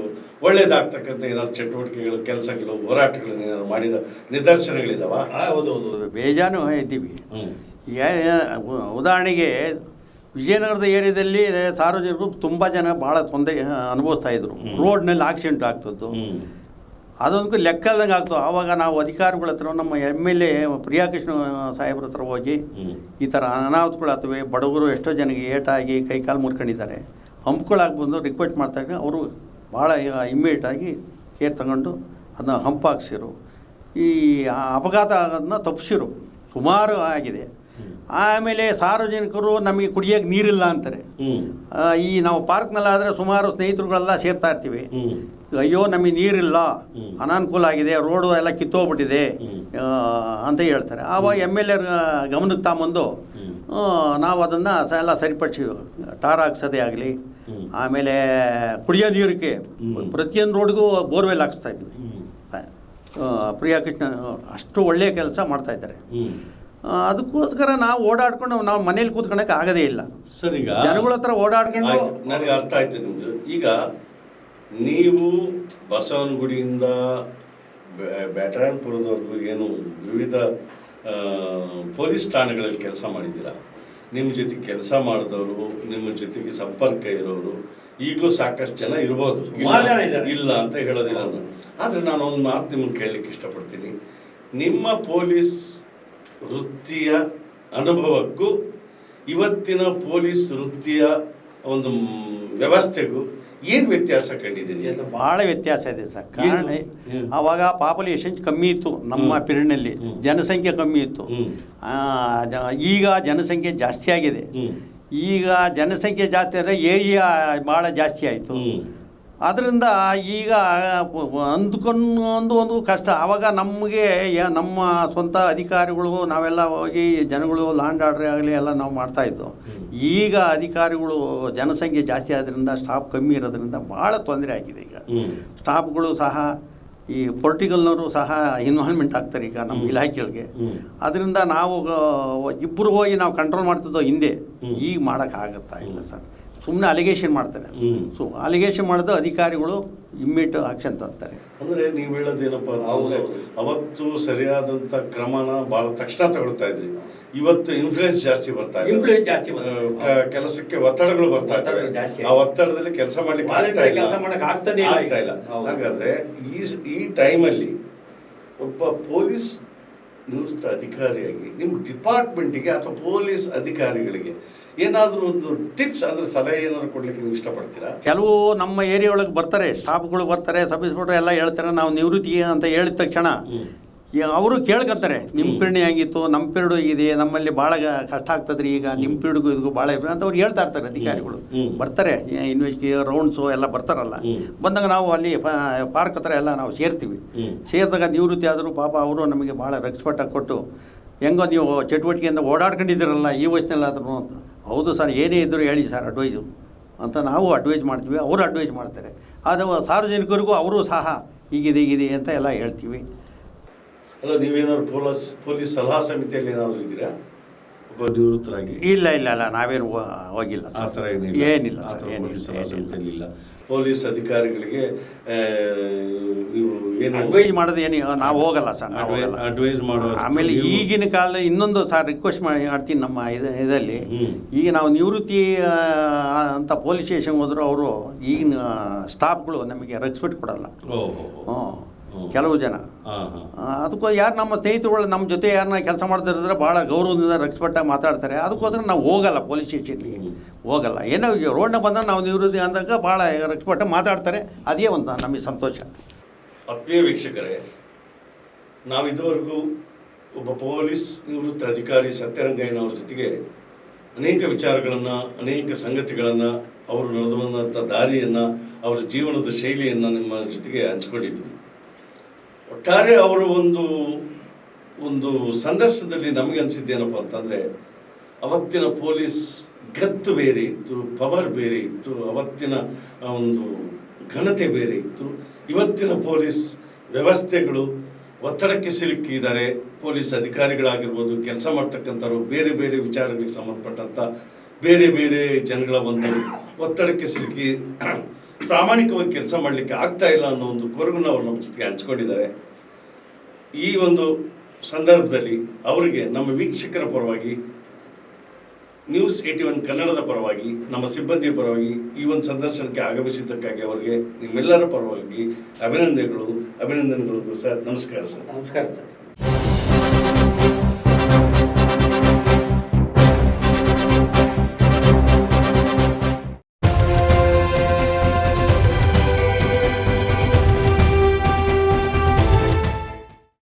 ಒಳ್ಳೇದಾಗ್ತಕ್ಕಂಥ ಏನಾದ್ರು ಚಟುವಟಿಕೆಗಳು ಕೆಲಸಗಳು ಹೋರಾಟಗಳು ಏನಾದ್ರು ಮಾಡಿದ ನಿದರ್ಶನಗಳಿದಾವ? ಹೌದು ಹೌದು ಬೇಜಾನು ಇದ್ದೀವಿ ಈಗ ಉದಾಹರಣೆಗೆ ವಿಜಯನಗರದ ಏರಿಯಾದಲ್ಲಿ ಸಾರ್ವಜನಿಕರು ತುಂಬ ಜನ ಭಾಳ ತೊಂದರೆ ಅನುಭವಿಸ್ತಾ ಇದ್ರು. ರೋಡ್ನಲ್ಲಿ ಆಕ್ಸಿಡೆಂಟ್ ಆಗ್ತದ್ದು ಅದೊಂದು ಅದೊಂದು ಲೆಕ್ಕದಂಗೆ ಆಗ್ತದೆ ಆವಾಗ ನಾವು ಅಧಿಕಾರಿಗಳ ಹತ್ರ ನಮ್ಮ ಎಂ ಎಲ್ ಎ ಪ್ರಿಯಾಕೃಷ್ಣ ಸಾಹೇಬ್ರ ಹತ್ರ ಹೋಗಿ ಈ ಥರ ಅನಾಹುತಗಳಾಗ್ತವೆ. ಬಡವರು ಎಷ್ಟೋ ಜನಕ್ಕೆ ಏಟಾಗಿ ಕೈ ಕಾಲು ಮುರ್ಕೊಂಡಿದ್ದಾರೆ. ಹಂಪ್ಗಳಾಗಿ ಬಂದು ರಿಕ್ವೆಸ್ಟ್ ಮಾಡ್ತಾರೆ ಅವರು ಭಾಳ ಇಮ್ಮಿಡಿಯೇಟಾಗಿ ಕೇರ್ ತಗೊಂಡು ಅದನ್ನ ಹಂಪಾಕ್ಸಿರು. ಈ ಅಪಘಾತ ಆಗೋದನ್ನ ತಪ್ಪಿಸಿರು ಸುಮಾರು ಆಗಿದೆ. ಆಮೇಲೆ ಸಾರ್ವಜನಿಕರು ನಮಗೆ ಕುಡಿಯೋಕೆ ನೀರಿಲ್ಲ ಅಂತಾರೆ. ಈ ನಾವು ಪಾರ್ಕ್ನಲ್ಲಾದರೆ ಸುಮಾರು ಸ್ನೇಹಿತರುಗಳೆಲ್ಲ ಸೇರ್ತಾ ಇರ್ತೀವಿ. ಅಯ್ಯೋ ನಮಗೆ ನೀರಿಲ್ಲ. ಅನಾನುಕೂಲ ಆಗಿದೆ. ರೋಡು ಎಲ್ಲ ಕಿತ್ತೋಗ್ಬಿಟ್ಟಿದೆ. ಅಂತ ಹೇಳ್ತಾರೆ. ಆವಾಗ ಎಂ ಎಲ್ ಎರ್ ಗಮನಕ್ಕೆ ತಗೊಂಬಂದು ನಾವು ಅದನ್ನು ಎಲ್ಲ ಸರಿಪಡಿಸಿ ಟಾರ್ ಹಾಕ್ಸೋದೇ ಆಗಲಿ. ಆಮೇಲೆ ಕುಡಿಯೋ ನೀರಿಗೆ. ಪ್ರತಿಯೊಂದು ರೋಡ್ಗೂ ಬೋರ್ವೆಲ್ ಹಾಕಿಸ್ತಾ ಇದ್ವಿ. ಪ್ರಿಯಾ ಕೃಷ್ಣ ಪ್ರಿಯಾಕೃಷ್ಣ ಅಷ್ಟು ಒಳ್ಳೆಯ ಕೆಲಸ ಮಾಡ್ತಾ ಇದ್ದಾರೆ. ಅದಕ್ಕೋಸ್ಕರ ನಾವು ಓಡಾಡ್ಕೊಂಡು ನಾವು ಮನೇಲಿ ಕೂತ್ಕೊಳಕ್ಕೆ ಆಗದೇ ಇಲ್ಲ. ಸರ್ ಈಗ ಜನಗಳ ಹತ್ರ ಓಡಾಡ್ಕೊಂಡು ನನಗೆ ಅರ್ಥ ಆಯ್ತು ನಿಮ್ದು. ಈಗ ನೀವು ಬಸವನಗುಡಿಯಿಂದ ಬ್ಯಾಟರಾಯನಪುರದವರೆಗೂ ಏನು ವಿವಿಧ ಪೊಲೀಸ್ ಠಾಣೆಗಳಲ್ಲಿ ಕೆಲಸ ಮಾಡಿದ್ದೀರಾ? ನಿಮ್ಮ ಜೊತೆ ಕೆಲಸ ಮಾಡಿದವರು ನಿಮ್ಮ ಜೊತೆಗೆ ಸಂಪರ್ಕ ಇರೋರು ಈಗಲೂ ಸಾಕಷ್ಟು ಜನ ಇರ್ಬೋದು. ಇಲ್ಲ. ಅಂತ ಹೇಳೋದಿಲ್ಲ ನಾನು. ಆದರೆ ನಾನು ಒಂದು ಮಾತು ನಿಮ್ಮನ್ನು ಕೇಳಲಿಕ್ಕೆ ಇಷ್ಟಪಡ್ತೀನಿ. ನಿಮ್ಮ ಪೊಲೀಸ್ ವೃತ್ತಿಯ ಅನುಭವಕ್ಕೂ ಇವತ್ತಿನ ಪೊಲೀಸ್ ವೃತ್ತಿಯ ಒಂದು ವ್ಯವಸ್ಥೆಗೂ ಏನು ವ್ಯತ್ಯಾಸ ಕಂಡಿದ್ದೀನಿ ಭಾಳ ವ್ಯತ್ಯಾಸ ಇದೆ ಸರ್. ಕಾರಣ. ಆವಾಗ ಪಾಪ್ಯುಲೇಷನ್ ಕಮ್ಮಿ ಇತ್ತು ನಮ್ಮ ಪಿರಿಯಡ್ನಲ್ಲಿ. ಜನಸಂಖ್ಯೆ ಕಮ್ಮಿ ಇತ್ತು. ಈಗ ಜನಸಂಖ್ಯೆ ಜಾಸ್ತಿ ಆಗಿದೆ. ಈಗ ಜನಸಂಖ್ಯೆ ಜಾಸ್ತಿ ಆದರೆ ಏರಿಯಾ ಭಾಳ ಜಾಸ್ತಿ ಆಯಿತು. ಅದರಿಂದ ಈಗ ಅಂದ್ಕೊಂಡು ಒಂದು ಒಂದು ಕಷ್ಟ. ಆವಾಗ ನಮಗೆ ನಮ್ಮ ಸ್ವಂತ ಅಧಿಕಾರಿಗಳು ನಾವೆಲ್ಲ ಹೋಗಿ ಜನಗಳು ಲ್ಯಾಂಡ್ ಆರ್ಡ್ರ್ ಆಗಲಿ ಎಲ್ಲ ನಾವು ಮಾಡ್ತಾಯಿದ್ದು ಈಗ ಅಧಿಕಾರಿಗಳು ಜನಸಂಖ್ಯೆ ಜಾಸ್ತಿ ಆದ್ದರಿಂದ ಸ್ಟಾಫ್ ಕಮ್ಮಿ ಇರೋದ್ರಿಂದ ಭಾಳ ತೊಂದರೆ ಆಗಿದೆ ಈಗ. ಸ್ಟಾಫ್ಗಳು ಸಹ ಈ ಪೊಲಿಟಿಕಲ್ನವರು ಸಹ ಇನ್ವಾಲ್ವ್ಮೆಂಟ್ ಆಗ್ತಾರೆ ಈಗ ನಮ್ಮ. ಇಲಾಖೆಗಳಿಗೆ. ಅದರಿಂದ ನಾವು ಇಬ್ಬರು ಹೋಗಿ ನಾವು ಕಂಟ್ರೋಲ್ ಮಾಡ್ತಿದ್ದೋ ಹಿಂದೆ. ಈಗ ಮಾಡೋಕ್ಕಾಗತ್ತಾ ಇಲ್ಲ ಸರ್. ಸುಮ್ಮನೆ ಅಲಿಗೇಷನ್ ಮಾಡ್ತಾರೆ. ಸೊ ಅಲಿಗೇಷನ್ ಮಾಡಿದ ಅಧಿಕಾರಿಗಳು ಇಮ್ಮಿಡಿಯೇಟ್ ಆಕ್ಷನ್ ತರ್ತಾರೆ. ಅಂದ್ರೆ ನೀವು ಹೇಳೋದೇನಪ್ಪ ನಾವು ಅವತ್ತು ಸರಿಯಾದಂತ ಕ್ರಮನ ಭಾಳ ತಕ್ಷಣ ತಗೊಳ್ತಾ ಇದ್ರಿ. ಇವತ್ತು ಇನ್ಫ್ಲೂಯೆನ್ಸ್ ಜಾಸ್ತಿ ಬರ್ತಾ ಇದೆ. ಜಾಸ್ತಿ ಕೆಲಸಕ್ಕೆ ಒತ್ತಡಗಳು ಬರ್ತಾ ಇದ್ದಾವೆ. ಜಾಸ್ತಿ ಆ ಒತ್ತಡದಲ್ಲಿ ಕೆಲಸ ಮಾಡ್ಲಿಕ್ಕೆ Volunteer ಆಗ್ತಾ ಇಲ್ಲ. ಕೆಲ್ಸ ಮಾಡಕ್ ಆಗ್ತಾನೆ ಇಲ್ಲ ಆಗ್ತಾ ಇಲ್ಲ. ಹಾಗಾದ್ರೆ ಈ ಈ ಟೈಮಲ್ಲಿ ಒಬ್ಬ ಪೊಲೀಸ್ ನಿವೃತ್ತ ಅಧಿಕಾರಿಯಾಗಿ ನಿಮ್ಮ ಡಿಪಾರ್ಟ್ಮೆಂಟಿಗೆ ಅಥವಾ ಪೊಲೀಸ್ ಅಧಿಕಾರಿಗಳಿಗೆ ಏನಾದರೂ ಒಂದು ಟಿಪ್ಸ್ ಅದ್ರ ಸಲಹೆ ಏನಾದರೂ ಕೊಡ್ಲಿಕ್ಕೆ ನೀವು ಇಷ್ಟಪಡ್ತೀರಾ? ಕೆಲವು ನಮ್ಮ ಏರಿಯಾ ಒಳಗೆ ಬರ್ತಾರೆ ಸ್ಟಾಫ್ಗಳು ಬರ್ತಾರೆ ಸಬ್ ಇನ್ಸ್ಪೆಕ್ಟರ್ ಎಲ್ಲ ಹೇಳ್ತಾರೆ ನಾವು ನಿವೃತ್ತಿ ಅಂತ ಹೇಳಿದ ತಕ್ಷಣ ಅವರು ಕೇಳ್ಕೊತಾರೆ ನಿಮ್ಮ ಪಿರಿಯಡ್ ಹೆಂಗಿತ್ತು? ನಮ್ಮ ಪಿರಿಯಡ್ ಇದೆ ನಮ್ಮಲ್ಲಿ ಭಾಳ ಕಷ್ಟ ಆಗ್ತದ್ರಿ ಈಗ. ನಿಮ್ಮ ಪಿರಿಯಡ್ಗೂ ಇದಕ್ಕೂ ಭಾಳ ಇರ್ತದೆ. ಅಂತ ಅವ್ರು ಹೇಳ್ತಾ ಇರ್ತಾರೆ ಅಧಿಕಾರಿಗಳು. ಬರ್ತಾರೆ. ಇನ್ವೆಸ್ಟಿ ರೌಂಡ್ಸು ಎಲ್ಲ ಬರ್ತಾರಲ್ಲ. ಬಂದಾಗ ನಾವು ಅಲ್ಲಿ ಪಾರ್ಕ್ ಹತ್ರ ಎಲ್ಲ ನಾವು ಸೇರ್ತೀವಿ. ಸೇರಿದಾಗ ನಿವೃತ್ತಿ ಆದರೂ ಪಾಪ ಅವರು ನಮಗೆ ಭಾಳ ರೆಸ್ಪೆಕ್ಟ್ ಕೊಟ್ಟು ಹೆಂಗೋ ನೀವು ಚಟುವಟಿಕೆಯಿಂದ ಓಡಾಡ್ಕೊಂಡಿದ್ದೀರಲ್ಲ ಈ ವಯಸ್ಸಿನಲ್ಲಾದ್ರೂ ಅಂತ. ಹೌದು ಸರ್ ಏನೇ ಇದ್ದರೂ ಹೇಳಿ ಸರ್ ಅಡ್ವೈಸು ಅಂತ ನಾವು ಅಡ್ವೈಸ್ ಮಾಡ್ತೀವಿ. ಅವರು ಅಡ್ವೈಸ್ ಮಾಡ್ತಾರೆ. ಆದರೆ ಸಾರ್ವಜನಿಕರಿಗೂ ಅವರು ಸಹ ಹೀಗಿದೆ ಹೀಗಿದೆ ಅಂತ ಎಲ್ಲ ಹೇಳ್ತೀವಿ. ಅಲ್ಲ ನೀವೇನಾದ್ರು ಪೊಲೀಸ್ ಪೊಲೀಸ್ ಸಲಹಾ ಸಮಿತಿಯಲ್ಲಿ ಏನಾದ್ರು ಇದ್ದೀರಾ? ಒಬ್ಬ ನಿವೃತ್ತರಾಗಿ. ಇಲ್ಲ ಇಲ್ಲ ಇಲ್ಲ ನಾವೇನು ಹೋ- ಹೋಗಿಲ್ಲ ಆ ಥರ ಏನಿಲ್ಲ. ಏನಿಲ್ಲ ಆ ಸರ್ ಏನಿಲ್ಲ ಪೊಲೀಸ್ ಸಲಹಾ ಏನಿಲ್ಲ. ಸಮಿತಿಯಲ್ಲಿ ಇಲ್ಲ ಪೊಲೀಸ್ ಅಧಿಕಾರಿಗಳಿಗೆ ಆ, ನೀವು ಏನು ಅಡ್ವೈಸ್ ಮಾಡೋದು ಏನು ನಾವು ಹೋಗಲ್ಲ ಸರ್ ನಾವು ಅಡ್ವೈಸ್ ಹೋಗಲ್ಲ. ಮಾಡೋ ಆಮೇಲೆ ನೀವು- ಈಗಿನ ಕಾಲದ ಇನ್ನೊಂದು ಸರ್ ರಿಕ್ವೆಸ್ಟ್ ಮಾಡಿ ಮಾಡ್ತೀನಿ ನಮ್ಮ ಇದು ಇದರಲ್ಲಿ. ಹ್ಮ್. ಈಗ ನಾವು ನಿವೃತ್ತಿ ಆ, ಅಂತ ಪೊಲೀಸ್ ಸ್ಟೇಷನ್ ಹೋದ್ರು ಅವರು ಈಗಿನ ಸ್ಟಾಫ್ಗಳು ನಮಗೆ ರೆಸ್ಪೆಕ್ಟ್ ಕೊಡಲ್ಲ. ಓ. ಹ್ಞೂ. ಕೆಲವು ಜನ. ಅದಕ್ಕೋ ಯಾರು ನಮ್ಮ ಸ್ನೇಹಿತರುಗಳು ನಮ್ಮ ಜೊತೆ ಯಾರನ್ನ ಕೆಲಸ ಮಾಡ್ತಿರಿದ್ರೆ ಭಾಳ ಗೌರವದಿಂದ ರೆಸ್ಪೆಕ್ಟಾಗಿ ಮಾತಾಡ್ತಾರೆ. ಅದಕ್ಕೋಸ್ಕರ ನಾವು ಹೋಗಲ್ಲ ಪೊಲೀಸ್ ಸ್ಟೇಷನ್ಗೆ. ಹೋಗಲ್ಲ. ಏನೋ ರೋಡ್ನ ಬಂದಾಗ ನಾವು ನಿವೃತ್ತಿ ಅಂದಾಗ ಭಾಳ ರೆಸ್ಪೆಕ್ಟಾಗಿ ಮಾತಾಡ್ತಾರೆ. ಅದೇ ಒಂದು ನಮಗೆ ಸಂತೋಷ. ಆತ್ಮೀಯ ವೀಕ್ಷಕರೇ ನಾವು ಇದುವರೆಗೂ ಒಬ್ಬ ಪೊಲೀಸ್ ನಿವೃತ್ತ ಅಧಿಕಾರಿ ಸತ್ಯರಂಗಯ್ಯನವ್ರ ಜೊತೆಗೆ ಅನೇಕ ವಿಚಾರಗಳನ್ನು ಅನೇಕ ಸಂಗತಿಗಳನ್ನು ಅವರು ನಡೆದು ಬಂದಂಥ ದಾರಿಯನ್ನು ಅವರ ಜೀವನದ ಶೈಲಿಯನ್ನು ನಿಮ್ಮ ಜೊತೆಗೆ ಹಂಚ್ಕೊಂಡಿದ್ವಿ. ಒಟ್ಟಾರೆ ಅವರ ಒಂದು ಒಂದು ಸಂದರ್ಶನದಲ್ಲಿ ನಮಗೆ ಅನಿಸಿದ್ದೇನಪ್ಪ ಅಂತಂದರೆ, ಅವತ್ತಿನ ಪೊಲೀಸ್ ಗತ್ತು ಬೇರೆ ಇತ್ತು, ಪವರ್ ಬೇರೆ ಇತ್ತು, ಅವತ್ತಿನ ಒಂದು ಘನತೆ ಬೇರೆ ಇತ್ತು. ಇವತ್ತಿನ ಪೊಲೀಸ್ ವ್ಯವಸ್ಥೆಗಳು ಒತ್ತಡಕ್ಕೆ ಸಿಲುಕಿದ್ದಾರೆ. ಪೊಲೀಸ್ ಅಧಿಕಾರಿಗಳಾಗಿರ್ಬೋದು, ಕೆಲಸ ಮಾಡ್ತಕ್ಕಂಥವ್ರು, ಬೇರೆ ಬೇರೆ ವಿಚಾರಗಳಿಗೆ ಸಂಬಂಧಪಟ್ಟಂಥ ಬೇರೆ ಬೇರೆ ಜನಗಳ ಒಂದು ಒತ್ತಡಕ್ಕೆ ಸಿಲುಕಿ, ಪ್ರಾಮಾಣಿಕವಾಗಿ ಕೆಲಸ ಮಾಡಲಿಕ್ಕೆ ಆಗ್ತಾ ಇಲ್ಲ ಅನ್ನೋ ಒಂದು ಕೊರಗನ್ನು ಅವರು ನಮ್ಮ ಜೊತೆಗೆ ಹಂಚ್ಕೊಂಡಿದ್ದಾರೆ. ಈ ಒಂದು ಸಂದರ್ಭದಲ್ಲಿ ಅವರಿಗೆ ನಮ್ಮ ವೀಕ್ಷಕರ ಪರವಾಗಿ ನ್ಯೂಸ್ ಏಟಿ ಒನ್ ಕನ್ನಡದ ಪರವಾಗಿ, ನಮ್ಮ ಸಿಬ್ಬಂದಿಯ ಪರವಾಗಿ ಈ ಒಂದು ಸಂದರ್ಶನಕ್ಕೆ ಆಗಮಿಸಿದ್ದಕ್ಕಾಗಿ ಅವರಿಗೆ ನಿಮ್ಮೆಲ್ಲರ ಪರವಾಗಿ ಅಭಿನಂದನೆಗಳು ಅಭಿನಂದನೆಗಳು ಸರ್. ನಮಸ್ಕಾರ ಸರ್. ನಮಸ್ಕಾರ ಸರ್.